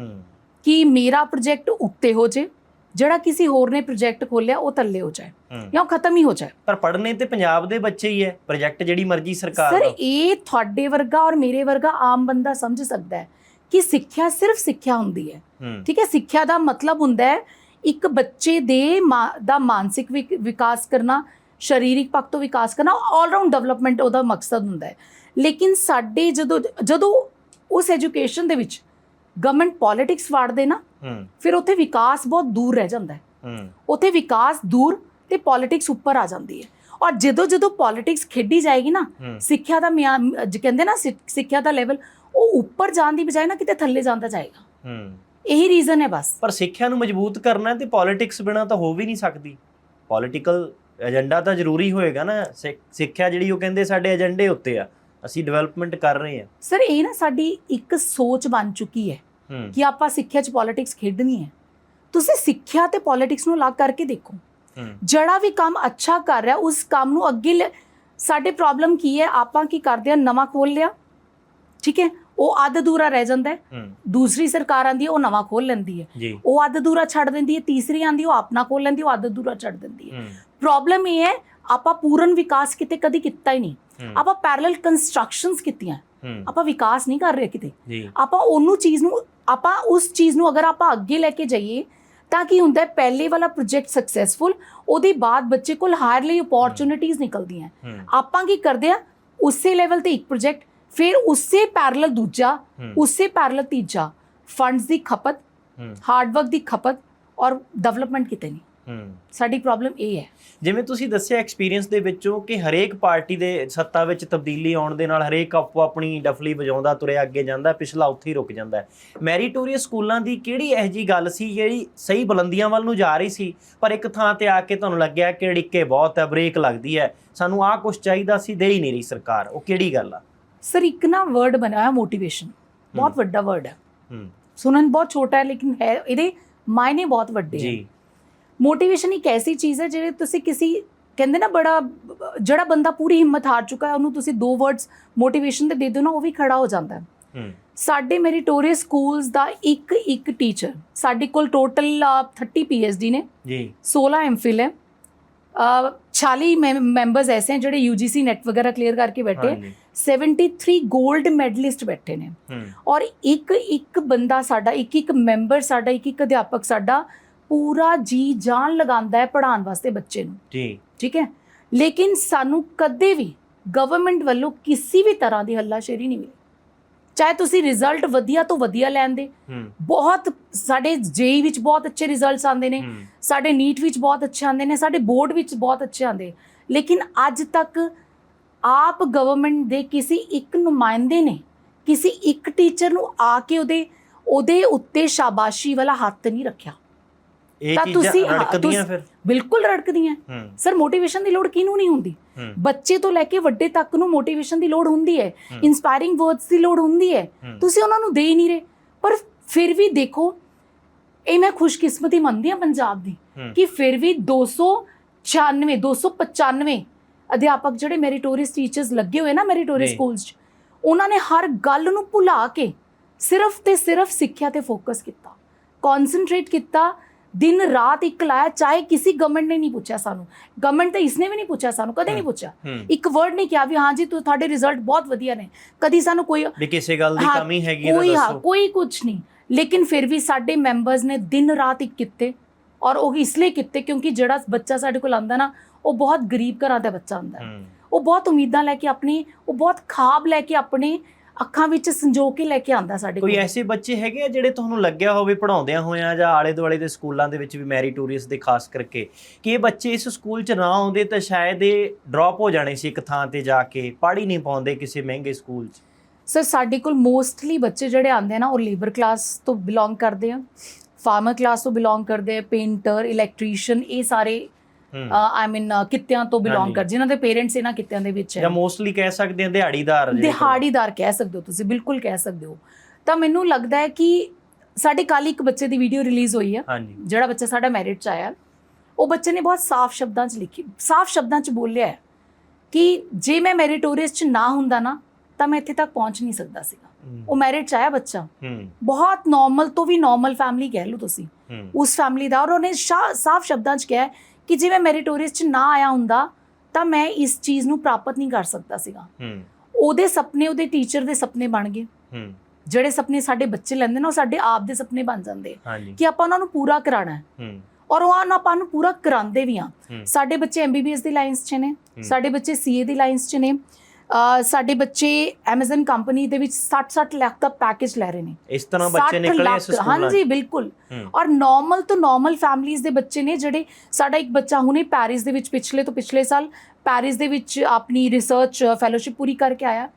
ਕਿ ਮੇਰਾ ਪ੍ਰੋਜੈਕਟ ਉੱਤੇ ਹੋ ਜੇ ਜਿਹੜਾ ਕਿਸੇ ਹੋਰ ਨੇ ਪ੍ਰੋਜੈਕਟ ਖੋਲਿਆ ਉਹ ਥੱਲੇ ਹੋ ਜਾਏ ਜਾਂ ਉਹ ਖਤਮ ਹੀ ਹੋ ਜਾਏ। ਪਰ ਪੜ੍ਹਨੇ ਤੇ ਪੰਜਾਬ ਦੇ ਬੱਚੇ ਹੀ ਹੈ ਪ੍ਰੋਜੈਕਟ ਜਿਹੜੀ ਮਰਜ਼ੀ ਸਰਕਾਰ ਸਰ ਇਹ ਤੁਹਾਡੇ ਵਰਗਾ ਔਰ ਮੇਰੇ ਵਰਗਾ ਆਮ ਬੰਦਾ ਸਮਝ ਸਕਦਾ ਹੈ ਕਿ ਸਿੱਖਿਆ ਸਿਰਫ ਸਿੱਖਿਆ ਹੁੰਦੀ ਹੈ। ਠੀਕ ਹੈ ਸਿੱਖਿਆ ਦਾ ਮਤਲਬ ਹੁੰਦਾ ਹੈ ਇੱਕ ਬੱਚੇ ਦੇ ਦਾ ਮਾਨਸਿਕ ਵਿਕ- ਵਿਕਾਸ ਕਰਨਾ ਸਰੀਰਕ ਪੱਖ ਤੋਂ ਵਿਕਾਸ ਕਰਨਾ ਆਲ ਰਾਊਂਡ ਡਿਵੈਲਪਮੈਂਟ ਉਹਦਾ ਮਕਸਦ ਹੁੰਦਾ ਹੈ। ਲੇਕਿਨ ਸਾਡੇ ਜਦੋਂ ਜਦੋਂ ਉਸ ਐਜੂਕੇਸ਼ਨ ਦੇ ਵਿੱਚ ਗਵਰਨਮੈਂਟ ਪੋਲਿਟਿਕਸ ਵਾੜਦੇ ਨਾ ਹੂੰ। ਫਿਰ ਉੱਥੇ ਵਿਕਾਸ ਬਹੁਤ ਦੂਰ ਰਹਿ ਜਾਂਦਾ ਹੈ। ਉੱਥੇ ਵਿਕਾਸ ਦੂਰ ਤੇ ਪੋਲਿਟਿਕਸ ਉੱਪਰ ਆ ਜਾਂਦੀ ਹੈ। ਔਰ ਜਦੋਂ ਜਦੋਂ ਪੋਲਿਟਿਕਸ ਖੇਡੀ ਜਾਏਗੀ ਨਾ ਸਿੱਖਿਆ ਦਾ ਮਿਆ ਜ- ਕਹਿੰਦੇ ਨਾ ਸਿੱਖਿਆ ਦਾ ਲੈਵਲ ਉਹ ਉੱਪਰ ਜਾਣ ਦੀ ਬਜਾਏ ਨਾ ਕਿਤੇ ਥੱਲੇ ਜਾਂਦਾ ਜਾਏਗਾ। ਇਹੀ ਰੀਜ਼ਨ ਹੈ ਬਸ। ਪਰ ਸਿੱਖਿਆ ਨੂੰ ਮਜ਼ਬੂਤ ਕਰਨਾ ਤੇ ਪੋਲਿਟਿਕਸ ਬਿਨਾ ਤਾਂ ਹੋ ਵੀ ਨਹੀਂ ਸਕਦੀ। ਪੋਲਿਟੀਕਲ ਏਜੰਡਾ ਤਾਂ ਜ਼ਰੂਰੀ ਹੋਏਗਾ ਨਾ। ਸਿੱਖ- ਸਿੱਖਿਆ ਜਿਹੜੀ ਉਹ ਕਹਿੰਦੇ ਸਾਡੇ ਏਜੰਡੇ ਉੱਤੇ ਆ। ਅਸੀਂ ਡਿਵੈਲਪਮੈਂਟ ਕਰ ਰਹੇ ਹਾਂ। ਸਰ ਇਹ ਨਾ ਸਾਡੀ ਇੱਕ ਸੋਚ ਬਣ ਚੁੱਕੀ ਹੂੰ। ਕਿ ਆਪਾਂ ਸਿੱਖਿਆ 'ਚ ਪੋਲਿਟਿਕਸ ਖੇਡਣੀ ਹੈ। ਤੁਸੀਂ ਸਿੱਖਿਆ ਤੇ ਪੋਲਿਟਿਕਸ ਨੂੰ ਅਲੱਗ ਕਰਕੇ ਦੇਖੋ। ਜਿਹੜਾ ਵੀ ਕੰਮ ਅੱਛਾ ਕਰ ਰਿਹਾ ਉਸ ਕੰਮ ਨੂੰ ਅੱਗੇ ਸਾਡੇ ਪ੍ਰੋਬਲਮ ਕੀ ਹੈ? ਆਪਾਂ ਕੀ ਕਰਦੇ ਆ ਨਵਾਂ ਖੋਲ ਲਿਆ। ਠੀਕ ਹੈ? ਉਹ ਅੱਧ ਅਧੂਰਾ ਰਹਿ ਜਾਂਦਾ ਹੈ। ਦੂਸਰੀ ਸਰਕਾਰ ਆਂਦੀ ਹੈ ਉਹ ਨਵਾਂ ਖੋਲ ਲੈਂਦੀ ਹੈ। ਉਹ ਅੱਧ ਅਧੂਰਾ ਛੱਡ ਦਿੰਦੀ ਹੈ। ਤੀਸਰੀ ਆਂਦੀ ਉਹ ਆਪਣਾ ਖੋਲ ਲੈਂਦੀ ਉਹ ਅੱਧ ਅਧੂਰਾ ਛੱਡ ਦਿੰਦੀ ਹੈ। ਪ੍ਰੋਬਲਮ ਇਹ ਹੈ ਆਪਾਂ ਪੂਰਨ ਵਿਕਾਸ ਕਿਤੇ ਕਦੀ ਕੀਤਾ ਹੀ ਨਹੀਂ। ਆਪਾਂ ਪੈਰਲਲ ਕੰਸਟਰਕਸ਼ਨਸ ਕੀਤੀਆਂ। ਆਪਾਂ ਵਿਕਾਸ ਨਹੀਂ ਕਰ ਰਹੇ ਕਿਤੇ। ਆਪਾਂ ਉਹਨੂੰ ਚੀਜ਼ ਨੂੰ ਆਪਾਂ ਉਸ ਚੀਜ਼ ਨੂੰ ਅਗਰ ਆਪਾਂ ਅੱਗੇ ਲੈ ਕੇ ਜਾਈਏ ਤਾਂ ਕੀ ਹੁੰਦਾ ਹੈ ਪਹਿਲੇ ਵਾਲਾ ਪ੍ਰੋਜੈਕਟ ਸਕਸੈਸਫੁਲ ਉਹਦੇ ਬਾਅਦ ਬੱਚੇ ਕੋਲ ਹਾਇਰ ਲਈ ਓਪੋਰਚੁਨਿਟੀਆਂ ਨਿਕਲਦੀਆਂ ਆਪਾਂ ਕੀ ਕਰਦੇ ਆ ਉਸੇ ਲੈਵਲ ਤੇ ਇੱਕ ਪ੍ਰੋਜੈਕਟ ਫਿਰ ਉਸੇ ਪੈਰਲਲ ਦੂਜਾ ਉਸੇ ਪੈਰਲਲ ਤੀਜਾ ਫੰਡਸ ਦੀ ਖਪਤ ਹੂੰ। ਹਾਰਡ ਵਰਕ ਦੀ ਖਪਤ ਔਰ ਡਿਵੈਲਪਮੈਂਟ ਕਿਤੇ ਨਹੀਂ। ਹੂੰ। ਸਾਡੀ ਪ੍ਰੋਬਲਮ ਇਹ ਹੈ। ਜਿਵੇਂ ਤੁਸੀਂ ਦੱਸਿਆ ਐਕਸਪੀਰੀਅੰਸ ਦੇ ਵਿੱਚੋਂ ਕਿ ਹਰੇਕ ਪਾਰਟੀ ਦੇ ਸੱਤਾ ਵਿੱਚ ਤਬਦੀਲੀ ਆਉਣ ਦੇ ਨਾਲ ਹਰੇਕ ਆਪੋ ਆਪਣੀ ਡਫਲੀ ਵਜਾਉਂਦਾ ਤੁਰਿਆ ਅੱਗੇ ਜਾਂਦਾ ਪਿਛਲਾ ਉੱਥੇ ਹੀ ਰੁਕ ਜਾਂਦਾ। ਮੈਰੀਟੋਰੀਅਸ ਸਕੂਲਾਂ ਦੀ ਕਿਹੜੀ ਇਹੋ ਜੀ ਗੱਲ ਸੀ ਜਿਹੜੀ ਸਹੀ ਬੁਲੰਦੀਆਂ ਵੱਲ ਨੂੰ ਜਾ ਰਹੀ ਸੀ ਪਰ ਇੱਕ ਥਾਂ ਤੇ ਆ ਕੇ ਤੁਹਾਨੂੰ ਲੱਗਿਆ ਕਿ ੜਿੱਕੇ ਬਹੁਤ ਹੈ ਬ੍ਰੇਕ ਲੱਗਦੀ ਹੈ ਸਾਨੂੰ ਆਹ ਕੁਝ ਚਾਹੀਦਾ ਸੀ ਦੇ ਹੀ ਨਹੀਂ ਰਹੀ ਸਰਕਾਰ ਉਹ ਕਿਹੜੀ ਗੱਲ ਆ? ਸਰ ਇੱਕ ਨਾ ਵਰਡ ਬਣਾਇਆ ਮੋਟੀਵੇਸ਼ਨ ਬਹੁਤ ਵੱਡਾ ਵਰਡ ਹੈ। ਹੂੰ। ਸੁਣਨ ਬਹੁਤ ਛੋਟਾ ਹੈ ਲੇਕਿਨ ਹੈ ਇਹਦੇ ਮਾਇਨੇ ਬਹੁਤ ਵੱਡੇ ਹੈ। ਜੀ। ਮੋਟੀਵੇਸ਼ਨ ਇੱਕ ਐਸੀ ਚੀਜ਼ ਹੈ ਜਿਹੜੇ ਤੁਸੀਂ ਕਿਸੇ ਕਹਿੰਦੇ ਨਾ ਬੜਾ ਜਿਹੜਾ ਬੰਦਾ ਪੂਰੀ ਹਿੰਮਤ ਹਾਰ ਚੁੱਕਾ ਹੈ ਉਹਨੂੰ ਤੁਸੀਂ ਦੋ ਵਰਡਸ ਮੋਟੀਵੇਸ਼ਨ ਦੇ ਦੇ ਦਿਓ ਨਾ ਉਹ ਵੀ ਖੜਾ ਹੋ ਜਾਂਦਾ ਹੈ। ਸਾਡੇ ਮੈਰੀਟੋਰੀਅਸ ਸਕੂਲਸ ਦਾ ਇੱਕ ਇੱਕ ਟੀਚਰ ਸਾਡੇ ਕੋਲ ਟੋਟਲ 30 ਪੀਐਚਡੀ ਨੇ। ਜੀ। 16 ਐਮਫਿਲ ਹੈ। 40 ਮੈਂਬਰਸ ਐਸੇ ਹੈ ਜਿਹੜੇ UGC ਨੈਟ ਵਗੈਰਾ ਕਲੀਅਰ ਕਰਕੇ ਬੈਠੇ ਹੈ। 73 골ਡ ਮੈਡਲਿਸਟ ਬੈਠੇ ਨੇ। ਔਰ ਇੱਕ ਇੱਕ ਬੰਦਾ ਸਾਡਾ ਇੱਕ ਇੱਕ ਮੈਂਬਰ ਸਾਡਾ ਇੱਕ ਇੱਕ ਅਧਿਆਪਕ ਸਾਡਾ ਪੂਰਾ ਜੀ ਜਾਨ ਲਗਾਉਂਦਾ ਹੈ ਪੜ੍ਹਾਉਣ ਵਾਸਤੇ ਬੱਚੇ ਨੂੰ। ਜੀ। ਠੀਕ ਹੈ? ਲੇਕਿਨ ਸਾਨੂੰ ਕਦੇ ਵੀ ਗਵਰਨਮੈਂਟ ਵੱਲੋਂ ਕਿਸੇ ਵੀ ਤਰ੍ਹਾਂ ਦੀ ਹੱਲਾਸ਼ੇਰੀ ਨਹੀਂ ਮਿਲੀ। ਚਾਹੇ ਤੁਸੀਂ ਰਿਜ਼ਲਟ ਵਧੀਆ ਤੋਂ ਵਧੀਆ ਲੈਂਦੇ ਹੂੰ। ਬਹੁਤ ਸਾਡੇ ਜੇਈ ਵਿੱਚ ਬਹੁਤ ਅੱਛੇ ਰਿਜ਼ਲਟਸ ਆਉਂਦੇ ਨੇ। ਸਾਡੇ ਨੀਟ ਵਿੱਚ ਬਹੁਤ ਅੱਛੇ ਆਉਂਦੇ ਨੇ। ਸਾਡੇ ਬੋਰਡ ਵਿੱਚ ਬਹੁਤ ਅੱਛੇ ਆਉਂਦੇ। ਲੇਕਿਨ ਅੱਜ ਤੱਕ ਆਪ ਗਵਰਨਮੈਂਟ ਦੇ ਕਿਸੇ ਇੱਕ ਨੁਮਾਇੰਦੇ ਨੇ ਕਿਸੇ ਇੱਕ ਟੀਚਰ ਨੂੰ ਆ ਕੇ ਉਹਦੇ ਉਹਦੇ ਉੱਤੇ ਸ਼ਾਬਾਸ਼ੀ ਵਾਲਾ ਹੱਥ ਨਹੀਂ ਰੱਖਿਆ। ਇਹ ਤਾਂ ਚੀਜ਼ਾਂ ਤੁਸੀਂ- ਹਾਂ, ਰੜਕਦੀਆਂ ਤੁਸੀਂ- ਫਿਰ। ਬਿਲਕੁਲ ਰੜਕਦੀਆਂ। ਹੂੰ। ਸਰ ਮੋਟੀਵੇਸ਼ਨ ਦੀ ਲੋੜ ਕਿਹਨੂੰ ਨਹੀਂ ਹੁੰਦੀ? ਹੂੰ। ਬੱਚੇ ਤੋਂ ਲੈ ਕੇ ਵੱਡੇ ਤੱਕ ਨੂੰ ਮੋਟੀਵੇਸ਼ਨ ਦੀ ਲੋੜ ਹੁੰਦੀ ਹੈ। ਹੂੰ। ਇਨਸਪਾਇਰਿੰਗ ਵਰਡਸ ਦੀ ਲੋੜ ਹੁੰਦੀ ਹੈ। ਹੂੰ। ਤੁਸੀਂ ਉਹਨਾਂ ਨੂੰ ਦੇ ਹੀ ਨਹੀਂ ਰਹੇ। ਪਰ ਫਿਰ ਵੀ ਦੇਖੋ ਇਹ ਮੈਂ ਖੁਸ਼ਕਿਸਮਤੀ ਮੰਨਦੀ ਹਾਂ ਪੰਜਾਬ ਦੀ ਹੂੰ। ਕਿ ਫਿਰ ਵੀ 296 295 ਅਧਿਆਪਕ ਜਿਹੜੇ ਮੈਰੀਟੋਰੀਅਸ ਟੀਚਰਸ ਲੱਗੇ ਹੋਏ ਨਾ ਮੈਰੀਟੋਰੀਅਸ ਜੀ। ਸਕੂਲਸ 'ਚ ਉਹਨਾਂ ਨੇ ਹਰ ਗੱਲ ਨੂੰ ਭੁਲਾ ਕੇ ਸਿਰਫ ਤੇ ਸਿਰਫ ਸਿੱਖਿਆ ਤੇ ਫੋਕਸ ਕੀਤਾ। ਕਨਸੈਂਟਰੇਟ ਕੀਤਾ ਦਿਨ ਰਾਤ ਇੱਕ ਲਾਇਆ ਚਾਹੇ ਕਿਸੇ ਗਵਰਨਮੈਂਟ ਨੇ ਨਹੀਂ ਪੁੱਛਿਆ ਸਾਨੂੰ। ਗਵਰਨਮੈਂਟ ਤਾਂ ਇਸਨੇ ਵੀ ਨਹੀਂ ਪੁੱਛਿਆ ਸਾਨੂੰ ਕਦੇ ਨਹੀਂ। ਪੁੱਛਿਆ। ਇੱਕ ਵਰਡ ਨਹੀਂ ਕਿਹਾ ਵੀ ਹਾਂ ਜੀ ਤੂੰ ਤੁਹਾਡੇ ਰਿਜ਼ਲਟ ਬਹੁਤ ਵਧੀਆ ਨੇ। ਕਦੀ ਸਾਨੂੰ ਕੋਈ ਵੀ ਕਿਸੇ ਗੱਲ ਦੀ ਕਮੀ ਹੈਗੀ ਤਾਂ ਦੱਸੋ। ਕੋਈ ਕੁਝ ਨਹੀਂ। ਲੇਕਿਨ ਫਿਰ ਵੀ ਸਾਡੇ ਮੈਂਬਰਸ ਨੇ ਦਿਨ ਰਾਤ ਇੱਕ ਕੀਤੇ ਔਰ ਉਹ ਇਸ ਲਈ ਕੀਤੇ ਕਿਉਂਕਿ ਜਿਹੜਾ ਬੱਚਾ ਸਾਡੇ ਕੋਲ ਆਂਦਾ ਨਾ ਉਹ ਬਹੁਤ ਗਰੀਬ ਘਰਾਂ ਦਾ ਬੱਚਾ ਆਂਦਾ ਉਹ ਬਹੁਤ ਉਮੀਦਾਂ ਲੈ ਕੇ ਆਪਣੀ ਉਹ ਬਹੁਤ ਖਾਬ ਲੈ ਕੇ ਆਪਣੇ ਅੱਖਾਂ ਵਿੱਚ ਸੰਜੋ ਕੇ ਲੈ ਕੇ ਆਂਦਾ ਸਾਡੇ ਕੋਈ ਕੋਲ। ਐਸੇ ਬੱਚੇ ਹੈਗੇ ਆ ਜਿਹੜੇ ਤੁਹਾਨੂੰ ਲੱਗਿਆ ਹੋਵੇ ਪੜਾਉਂਦਿਆਂ ਹੋਇਆਂ ਜਾਂ ਆਲੇ ਦੁਆਲੇ ਦੇ ਸਕੂਲਾਂ ਦੇ ਵਿੱਚ ਵੀ ਮੈਰੀਟੋਰੀਅਸ ਦੇ ਖਾਸ ਕਰਕੇ ਕਿ ਇਹ ਬੱਚੇ ਇਸ ਸਕੂਲ 'ਚ ਨਾ ਆਉਂਦੇ ਤਾਂ ਸ਼ਾਇਦ ਇਹ ਡ੍ਰੌਪ ਹੋ ਜਾਣੇ ਸੀ ਇੱਕ ਥਾਂ ਤੇ ਜਾ ਕੇ ਪੜ੍ਹ ਹੀ ਨਹੀਂ ਪਾਉਂਦੇ ਕਿਸੇ ਮਹਿੰਗੇ ਸਕੂਲ 'ਚ। ਸਰ ਸਾਡੇ ਕੋਲ ਮੋਸਟਲੀ ਬੱਚੇ ਜਿਹੜੇ ਆਉਂਦੇ ਆ ਨਾ ਉਹ ਲੇਬਰ ਕਲਾਸ ਤੋਂ ਬਿਲੋਂਗ ਕਰਦੇ ਆ ਫਾਰਮਰ ਕਲਾਸ ਤੋਂ ਬਿਲੋਂਗ ਕਰਦੇ ਆ ਪੇਂਟਰ ਇਲੈਕਟ੍ਰੀਸ਼ੀਅਨ ਇਹ ਸਾਰੇ ਆਈ ਮੀਨ ਕਿੱਤਿਆਂ ਤੋਂ ਬਿਲੋਂਗ। ਕਰ ਜਿਨ੍ਹਾਂ ਦੇ ਪੇਰੈਂਟਸ ਇਹਨਾਂ ਕਿੱਤਿਆਂ ਦੇ ਵਿੱਚ ਹੈ। ਜਾਂ ਮੋਸਟਲੀ ਕਹਿ ਸਕਦੇ ਆ ਦਿਹਾੜੀਦਾਰ ਦਿਹਾੜੀਦਾਰ ਕਹਿ ਸਕਦੇ ਹੋ ਤੁਸੀਂ ਬਿਲਕੁਲ ਕਹਿ ਸਕਦੇ ਹੋ। ਤਾਂ ਮੈਨੂੰ ਲੱਗਦਾ ਹੈ ਕਿ ਸਾਡੇ ਕੱਲ ਇੱਕ ਬੱਚੇ ਦੀ ਵੀਡੀਓ ਰਿਲੀਜ਼ ਹੋਈ ਹੈ ਹਾਂਜੀ। ਜਿਹੜਾ ਬੱਚਾ ਸਾਡਾ ਮੈਰਿਟ ਚ ਆਇਆ। ਉਹ ਬੱਚੇ ਨੇ ਬਹੁਤ ਸਾਫ਼ ਸ਼ਬਦਾਂ 'ਚ ਲਿਖੀ ਸਾਫ਼ ਸ਼ਬਦਾਂ 'ਚ ਬੋਲਿਆ ਹੈ ਕਿ ਜੇ ਮੈਂ ਮੈਰਿਟੋਰੀਅਸ 'ਚ ਨਾ ਹੁੰਦਾ ਨਾ ਤਾਂ ਮੈਂ ਇੱਥੇ ਤੱਕ ਪਹੁੰਚ ਨਹੀਂ ਸਕਦਾ ਸੀਗਾ। ਹੂੰ। ਉਹ ਮੈਰਿਟ 'ਚ ਆਇਆ ਬੱਚਾ। ਹੂੰ। ਬਹੁਤ ਨਾਰਮਲ ਤੋਂ ਵੀ ਨਾਰਮਲ ਫੈਮਿਲੀ ਕਹਿ ਲਓ ਤੁਸੀਂ। ਹੂੰ। ਉਸ ਫੈਮਿਲੀ ਦਾ ਔਰ ਉਹਨੇ ਸਾਫ਼ ਸ਼ਬਦਾਂ 'ਚ ਕਿਹਾ ਹੈ ਕਿ ਜੇ ਮੈਂ ਮੈਰਿਟੋਰੀਅਸ 'ਚ ਨਾ ਆਇਆ ਹੁੰਦਾ ਤਾਂ ਮੈਂ ਇਸ ਚੀਜ਼ ਨੂੰ ਪ੍ਰਾਪਤ ਨਹੀਂ ਕਰ ਸਕਦਾ ਸੀਗਾ। ਹੂੰ। ਉਹਦੇ ਸੁਪਨੇ ਉਹਦੇ ਟੀਚਰ ਦੇ ਸੁਪਨੇ ਬਣ ਗਏ। ਹੂੰ। ਜਿਹੜੇ ਸੁਪਨੇ ਸਾਡੇ ਬੱਚੇ ਲੈਂਦੇ ਨੇ ਉਹ ਸਾਡੇ ਆਪ ਦੇ ਸੁਪਨੇ ਬਣ ਜਾਂਦੇ। ਹਾਂਜੀ। ਕਿ ਆਪਾਂ ਉਹਨਾਂ ਨੂੰ ਪੂਰਾ ਕਰਾਣਾ ਹੈ। ਹੂੰ। ਔਰ ਉਹ ਆਨ ਆਪਾਂ ਨੂੰ ਪੂਰਾ ਕਰਾਉਂਦੇ ਵੀ ਆ। ਸਾਡੇ ਬੱਚੇ ਐਮਬੀਬੀਐਸ ਦੀ ਲਾਈਨਸ 'ਚ ਨੇ। ਸਾਡੇ ਬੱਚੇ ਸੀਏ ਦੀ ਲਾਈਨਸ 'ਚ ਨੇ। ਸਾਡੇ ਬੱਚੇ Amazon ਕੰਪਨੀ ਦੇ ਵਿੱਚ 60-60 ਲੱਖ ਦਾ ਪੈਕੇਜ ਲੈ ਰਹੇ ਨੇ। ਇਸ ਤਰ੍ਹਾਂ ਬੱਚੇ 60 ਨਿਕਲੇ ਇਸ ਸਕੂਲਾਂ ਹਾਂਜੀ ਬਿਲਕੁਲ। ਔਰ ਨਾਰਮਲ ਤੋਂ ਨਾਰਮਲ ਫੈਮਲੀਆਂ ਦੇ ਬੱਚੇ ਨੇ ਜਿਹੜੇ ਸਾਡਾ ਇੱਕ ਬੱਚਾ ਹੁਣੇ ਪੈਰਿਸ ਦੇ ਵਿੱਚ ਪਿਛਲੇ ਤੋਂ ਪਿਛਲੇ ਸਾਲ ਪੈਰਿਸ ਦੇ ਵਿੱਚ ਆਪਣੀ ਰਿਸਰਚ ਫੈਲੋਸ਼ਿਪ ਪੂਰੀ ਕਰਕੇ ਆਇਆ।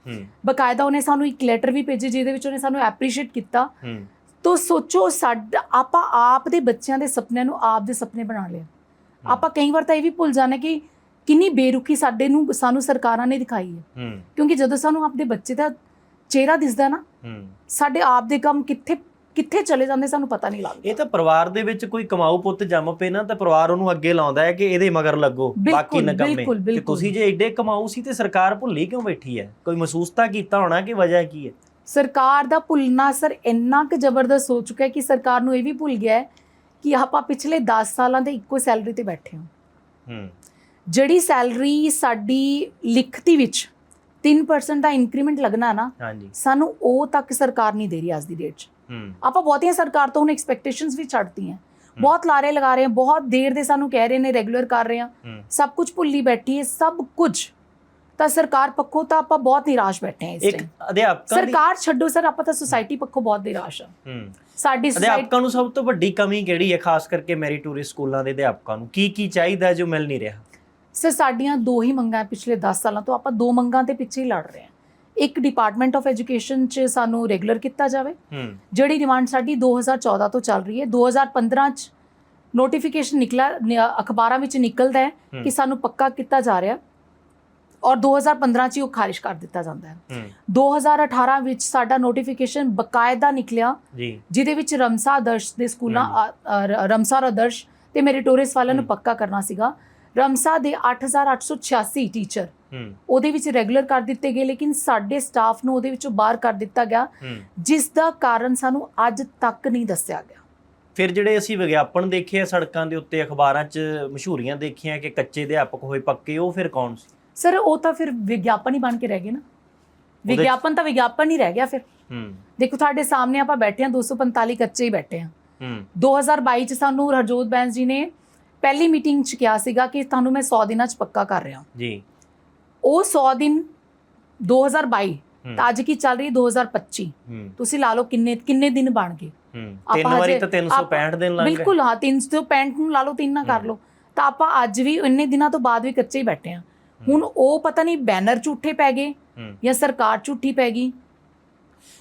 ਬਕਾਇਦਾ ਉਹਨੇ ਸਾਨੂੰ ਇੱਕ ਲੈਟਰ ਵੀ ਭੇਜੀ ਜਿਹਦੇ ਵਿੱਚ ਉਹਨੇ ਸਾਨੂੰ ਐਪਰੀਸ਼ੀਏਟ ਕੀਤਾ। ਤੋ ਸੋਚੋ ਸਾਡਾ ਆਪਾਂ ਆਪ ਦੇ ਬੱਚਿਆਂ ਦੇ ਸੁਪਨਿਆਂ ਨੂੰ ਆਪ ਦੇ ਸੁਪਨੇ ਬਣਾ ਲਏ। ਆਪਾਂ ਕਈ ਵਾਰ ਤਾਂ ਇਹ ਵੀ ਭੁੱਲ ਜਾਂਦੇ ਕਿ ਕਿੰਨੀ ਬੇਰੁਖੀ ਸਾਡੇ ਨੂੰ ਸਾਨੂੰ ਸਰਕਾਰਾਂ ਨੇ ਦਿਖਾਈ ਹੈ। ਕਿਉਂਕਿ ਜਦੋਂ ਸਾਨੂੰ ਆਪਣੇ ਬੱਚੇ ਦਾ ਚਿਹਰਾ ਦਿਸਦਾ ਨਾ ਸਾਡੇ ਆਪ ਦੇ ਕੰਮ ਕਿੱਥੇ ਕਿੱਥੇ ਚਲੇ ਜਾਂਦੇ ਸਾਨੂੰ ਪਤਾ ਨਹੀਂ ਲੱਗਦਾ। ਇਹ ਤਾਂ ਪਰਿਵਾਰ ਦੇ ਵਿੱਚ ਕੋਈ ਕਮਾਊ ਪੁੱਤ ਜੰਮ ਪਏ ਨਾ ਤਾਂ ਪਰਿਵਾਰ ਉਹਨੂੰ ਅੱਗੇ ਲਾਉਂਦਾ ਹੈ ਕਿ ਇਹਦੇ ਮਗਰ ਲੱਗੋ ਬਾਕੀ ਨਕਮੇ ਤੇ। ਤੁਸੀਂ ਜੇ ਐਡੇ ਕਮਾਊ ਸੀ ਤੇ ਸਰਕਾਰ ਭੁੱਲੀ ਕਿਉਂ ਬੈਠੀ ਹੈ? ਕੋਈ ਮਹਿਸੂਸ ਤਾਂ ਕੀਤਾ ਹੋਣਾ ਕਿ ਵਜ੍ਹਾ ਕੀ ਹੈ? ਸਰਕਾਰ ਦਾ ਭੁੱਲਣਾ ਸਰ ਇੰਨਾ ਕੁ ਜ਼ਬਰਦਸਤ ਹੋ ਚੁੱਕਾ ਹੈ ਕਿ ਸਰਕਾਰ ਨੂੰ ਇਹ ਵੀ ਭੁੱਲ ਗਿਆ ਹੈ ਕਿ ਆਪਾਂ ਪਿਛਲੇ 10 ਸਾਲਾਂ ਦੇ ਇੱਕੋ ਸੈਲਰੀ ਤੇ ਬੈਠੇ ਹਾਂ। ਹੂੰ। ਜਿਹੜੀ ਸੈਲਰੀ ਸਾਡੀ ਲਿਖਤੀ ਵਿੱਚ 3% ਦਾ ਇੰਕਰੀਮੈਂਟ ਲੱਗਣਾ ਨਾ ਹਾਂਜੀ। ਸਾਨੂੰ ਉਹ ਤੱਕ ਸਰਕਾਰ ਨਹੀਂ ਦੇ ਰਹੀ ਅੱਜ ਦੀ ਡੇਟ 'ਚ। ਆਪਾਂ ਬਹੁਤੀਆਂ ਸਰਕਾਰ ਤੋਂ ਹੁਣ ਐਕਸਪੈਕਟੇਸ਼ਨਸ ਵੀ ਛੱਡਤੀਆਂ ਬਹੁਤ ਲਾਰੇ ਲਗਾ ਰਹੇ ਹਾਂ ਬਹੁਤ ਦੇਰ ਦੇ ਸਾਨੂੰ ਕਹਿ ਰਹੇ ਨੇ ਰੈਗੂਲਰ ਕਰ ਰਹੇ ਹਾਂ। ਸਭ ਕੁਝ ਭੁੱਲੀ ਬੈਠੀ ਹੈ ਸਭ ਕੁਝ। ਤਾਂ ਸਰਕਾਰ ਪੱਖੋਂ ਤਾਂ ਆਪਾਂ ਬਹੁਤ ਨਿਰਾਸ਼ ਬੈਠੇ ਹਾਂ ਇਸ ਇੱਕ ਟਾਈਮ ਅਧਿਆਪਕਾਂ ਸਰਕਾਰ ਛੱਡੋ ਸਰ ਆਪਾਂ ਤਾਂ ਸੁਸਾਇਟੀ ਪੱਖੋਂ ਬਹੁਤ ਨਿਰਾਸ਼ ਹਾਂ। ਸਾਡੀ ਅਧਿਆਪਕਾਂ ਨੂੰ ਸਭ ਤੋਂ ਵੱਡੀ ਕਮੀ ਕਿਹੜੀ ਹੈ ਖਾਸ ਕਰਕੇ ਮੈਰੀਟੋਰੀਅਸ ਸਕੂਲਾਂ ਦੇ ਅਧਿਆਪਕਾਂ ਨੂੰ? ਕੀ ਕੀ ਚਾਹੀਦਾ ਜੋ ਮਿਲ ਨਹੀਂ ਰਿਹਾ? ਸਰ ਸਾਡੀਆਂ ਦੋ ਹੀ ਮੰਗਾਂ ਪਿਛਲੇ 10 ਸਾਲਾਂ ਤੋਂ ਆਪਾਂ ਦੋ ਮੰਗਾਂ ਤੇ ਪਿੱਛੇ ਹੀ ਲੜ ਰਹੇ ਹਾਂ। ਇੱਕ ਡਿਪਾਰਟਮੈਂਟ ਆਫ ਐਜੂਕੇਸ਼ਨ 'ਚ ਸਾਨੂੰ ਰੈਗੂਲਰ ਕੀਤਾ ਜਾਵੇ। ਜਿਹੜੀ ਡਿਮਾਂਡ ਸਾਡੀ 2014 ਤੋਂ ਚੱਲ ਰਹੀ ਹੈ। 2015 ਚ ਨੋਟੀਫਿਕੇਸ਼ਨ ਨਿਕਲਾ ਅਖਬਾਰਾਂ ਵਿੱਚ ਨਿਕਲਦਾ ਹੈ। ਕਿ ਸਾਨੂੰ ਪੱਕਾ ਕੀਤਾ ਜਾ ਰਿਹਾ। ਔਰ 2015 ਚ ਹੀ ਉਹ ਖਾਰਿਜ ਕਰ ਦਿੱਤਾ ਜਾਂਦਾ ਹੈ। ਹੂੰ। 2018 ਵਿੱਚ ਸਾਡਾ ਨੋਟੀਫਿਕੇਸ਼ਨ ਬਕਾਇਦਾ ਨਿਕਲਿਆ। ਜੀ। ਜਿਹਦੇ ਵਿੱਚ ਰਮਸਾ ਆਦਰਸ਼ ਦੇ ਸਕੂਲਾਂ ਰਮਸਾ ਆਦਰਸ਼ ਤੇ ਮੈਰੀਟੋਰੀਅਸ ਵਾਲਿਆਂ ਨੂੰ। ਪੱਕਾ ਕਰਨਾ ਸੀਗਾ। ਰਮਸਾ ਦੇ 8886 ਟੀਚਰ ਉਹਦੇ ਵਿੱਚ ਰੈਗੂਲਰ ਕਰ ਦਿੱਤੇ ਗਏ ਲੇਕਿਨ ਸਾਡੇ ਸਟਾਫ ਨੂੰ ਉਹਦੇ ਵਿੱਚੋਂ ਬਾਹਰ ਕਰ ਦਿੱਤਾ ਗਿਆ ਜਿਸ ਦਾ ਕਾਰਨ ਸਾਨੂੰ ਅੱਜ ਤੱਕ ਨਹੀਂ ਦੱਸਿਆ ਗਿਆ। ਫਿਰ ਜਿਹੜੇ ਅਸੀਂ ਵਿਗਿਆਪਨ ਦੇਖੇ ਆ ਸੜਕਾਂ ਦੇ ਉੱਤੇ ਅਖਬਾਰਾਂ 'ਚ ਮਸ਼ਹੂਰੀਆਂ ਦੇਖੀਆਂ ਕਿ ਕੱਚੇ ਅਧਿਆਪਕ ਹੋਏ ਪੱਕੇ ਉਹ ਫਿਰ ਕੌਣ ਸੀ? ਸਰ ਉਹ ਤਾਂ ਫਿਰ ਵਿਗਿਆਪਨ ਹੀ ਬਣ ਕੇ ਰਹਿ ਗਏ ਨਾ। ਵਿਗਿਆਪਨ ਤਾਂ ਵਿਗਿਆਪਨ ਹੀ ਰਹਿ ਗਿਆ ਫਿਰ। ਹੂੰ। ਦੇਖੋ ਤੁਹਾਡੇ ਸਾਹਮਣੇ ਆਪਾਂ ਬੈਠੇ ਹਾਂ 245 ਕੱਚੇ ਹੀ। ਬੈਠੇ ਹੂੰ 2022 ਚ ਸਾਨੂੰ ਹਰਜੋਤ ਬੈਂਸ ਜੀ ਨੇ ਪਹਿਲੀ ਮੀਟਿੰਗ ਚ ਕਿਹਾ ਸੀਗਾ ਕਿ ਤੁਹਾਨੂੰ ਮੈਂ 100 ਦਿਨਾਂ ਚ ਪੱਕਾ ਕਰ ਰਿਹਾ ਜੀ। ਉਹ 100 ਦਿਨ 2022 ਹੂੰ। ਤਾਂ ਅੱਜ ਕੀ ਚੱਲ ਰਹੀ 2025 ਹੂੰ। ਤੁਸੀਂ ਲਾ ਲਓ ਕਿੰਨੇ ਕਿੰਨੇ ਦਿਨ ਬਣ ਗਏ। ਤਿੰਨ ਵਾਰੀ ਤਾਂ 365 ਦਿਨ ਲੰਘ ਗਏ। ਬਿਲਕੁਲ ਹਾਂ 365 ਨੂੰ ਲਾ ਲਓ ਤਿੰਨ ਨਾ ਕਰ। ਲਓ। ਤਾਂ ਆਪਾਂ ਅੱਜ ਵੀ ਇੰਨੇ ਦਿਨਾਂ ਤੋਂ ਬਾਅਦ ਵੀ ਕੱਚੇ ਹੀ ਬੈਠੇ ਹਾਂ। ਹੁਣ ਉਹ ਪਤਾ ਨਹੀਂ ਬੈਨਰ ਝੂਠੇ ਪੈ ਗਏ ਜਾਂ ਸਰਕਾਰ ਝੂਠੀ ਪੈ ਗਈ।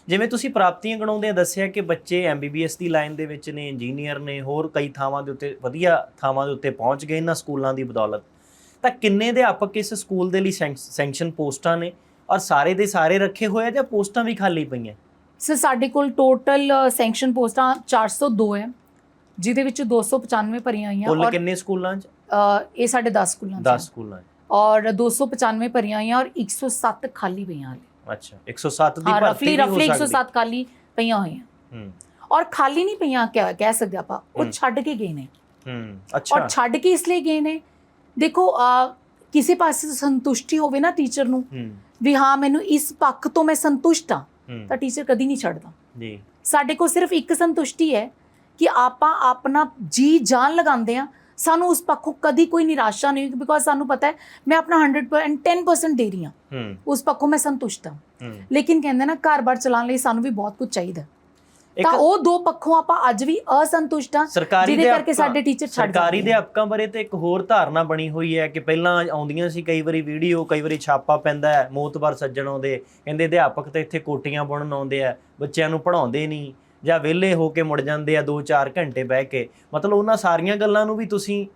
ਜਿਵੇਂ ਤੁਸੀਂ ਪ੍ਰਾਪਤੀਆਂ ਗਣਾਉਂਦੇ ਦੱਸਿਆ ਕਿ ਬੱਚੇ ਐਮਬੀਬੀਐਸ ਦੀ ਲਾਈਨ ਦੇ ਵਿੱਚ ਨੇ ਇੰਜੀਨੀਅਰ ਨੇ ਹੋਰ ਕਈ ਥਾਵਾਂ ਦੇ ਉੱਤੇ ਵਧੀਆ ਥਾਵਾਂ ਦੇ ਉੱਤੇ ਪਹੁੰਚ ਗਏ ਇਹਨਾਂ ਸਕੂਲਾਂ ਦੀ ਬਦੌਲਤ। ਤਾਂ ਕਿੰਨੇ ਅਧਿਆਪਕ ਇਸ ਸਕੂਲ ਦੇ ਲਈ ਸੈਂਕ- ਸੈਂਕਸ਼ਨ ਪੋਸਟਾਂ ਨੇ ਔਰ ਸਾਰੇ ਦੇ ਸਾਰੇ ਰੱਖੇ ਹੋਏ ਆ ਜਾਂ ਪੋਸਟਾਂ ਵੀ ਖਾਲੀ ਪਈਆਂ? ਸਰ ਸਾਡੇ ਕੋਲ ਟੋਟਲ ਸੈਂਕਸ਼ਨ ਪੋਸਟਾਂ 402 ਹੈ ਜਿਹਦੇ ਵਿੱਚ 295 ਭਰੀਆਂ ਹੋਈਆਂ ਔਰ ਕਿੰਨੇ ਸਕੂਲਾਂ 'ਚ? ਇਹ ਸਾਡੇ 10 ਸਕੂਲਾਂ 'ਚ 10 ਹੈ। ਸਕੂਲਾਂ ਔਰ 295 ਭਰੀਆਂ ਹੋਈਆਂ ਔਰ 107 ਖਾਲੀ ਪਈਆਂ ਹਾਲੇ। ਅੱਛਾ। 107 ਦੀ ਹਾਂ ਭਰਤੀ ਰਫਲੀ ਹੋ ਰਫਲੀ ਸਕਦੀ। 107 ਖਾਲੀ ਪਈਆਂ ਹੋਈਆਂ। ਹੂੰ। ਔਰ ਖਾਲੀ ਨਹੀਂ ਪਈਆਂ ਕਹਿ ਕਹਿ ਸਕਦੇ ਆਪਾਂ। ਉਹ ਹੂੰ। ਛੱਡ ਕੇ ਗਏ ਨੇ। ਹੂੰ ਔਰ ਅੱਛਾ ਛੱਡ ਕੇ ਇਸ ਲਈ ਗਏ ਨੇ। ਦੇਖੋ ਅ, ਕਿਸੇ ਪਾਸੇ ਤੋਂ ਸੰਤੁਸ਼ਟੀ ਹੋਵੇ ਨਾ ਟੀਚਰ ਨੂੰ ਹੂੰ। ਵੀ ਹਾਂ ਮੈਨੂੰ ਇਸ ਪੱਖ ਤੋਂ ਮੈਂ ਸੰਤੁਸ਼ਟ ਹਾਂ ਹੂੰ। ਤਾਂ ਟੀਚਰ ਕਦੀ ਨਹੀਂ ਛੱਡਦਾ। ਜੀ। ਸਾਡੇ ਕੋਲ ਸਿਰਫ ਇੱਕ ਸੰਤੁਸ਼ਟੀ ਹੈ ਕਿ ਆਪਾਂ ਆਪਣਾ ਜੀ ਜਾਨ ਲਗਾਉਂਦੇ ਆ ਸਾਨੂੰ ਉਸ ਪੱਖੋਂ ਕਦੀ ਕੋਈ ਨਿਰਾਸ਼ਾ ਨਹੀਂ ਬਿਕੋਜ਼ ਸਾਨੂੰ ਪਤਾ ਹੈ ਮੈਂ ਆਪਣਾ 100% 10% ਦੇ ਰਹੀ ਹਾਂ। ਉਸ ਪੱਖੋਂ ਮੈਂ ਸੰਤੁਸ਼ਟ ਹਾਂ। ਲੇਕਿਨ ਕਹਿੰਦੇ ਨਾ ਘਰ-ਬਾਰ ਚਲਾਉਣ ਲਈ ਸਾਨੂੰ ਵੀ ਬਹੁਤ ਕੁਝ ਚਾਹੀਦਾ। ਤਾਂ ਉਹ ਦੋ ਪੱਖੋਂ ਆਪਾਂ ਅੱਜ ਵੀ ਅਸੰਤੁਸ਼ਟ ਹਾਂ ਸਰਕਾਰੀ ਜਿਹਦੇ ਕਰਕੇ ਸਾਡੇ ਟੀਚਰ ਛੱਡ ਸਰਕਾਰੀ ਆ। ਅਧਿਆਪਕਾਂ ਬਾਰੇ ਤੇ ਇੱਕ ਹੋਰ ਧਾਰਨਾ ਬਣੀ ਹੋਈ ਹੈ ਕਿ ਪਹਿਲਾਂ ਆਉਂਦੀਆਂ ਸੀ ਕਈ ਵਾਰੀ ਵੀਡੀਓ ਕਈ ਵਾਰੀ ਛਾਪਾ ਪੈਂਦਾ ਹੈ ਮੋਤਬਰ ਸੱਜਣ ਆਉਂਦੇ ਕਹਿੰਦੇ ਅਧਿਆਪਕ ਤੇ ਇੱਥੇ ਕੋਟੀਆਂ ਬੁਣਨ ਆਉਂਦੇ ਆ ਬੱਚਿਆਂ ਨੂੰ ਪੜ੍ਹਾਉਂਦੇ ਨਹੀਂ। ਜਾਂ ਵਿਹਲੇ ਹੋ ਕੇ ਮੁੜ ਜਾਂਦੇ ਆ 2-4 ਘੰਟੇ ਬਹਿ ਕੇ ਮਤਲਬ ਉਹਨਾਂ ਸਾਰੀਆਂ ਗੱਲਾਂ ਨੂੰ ਵੀ ਤੁਸੀਂ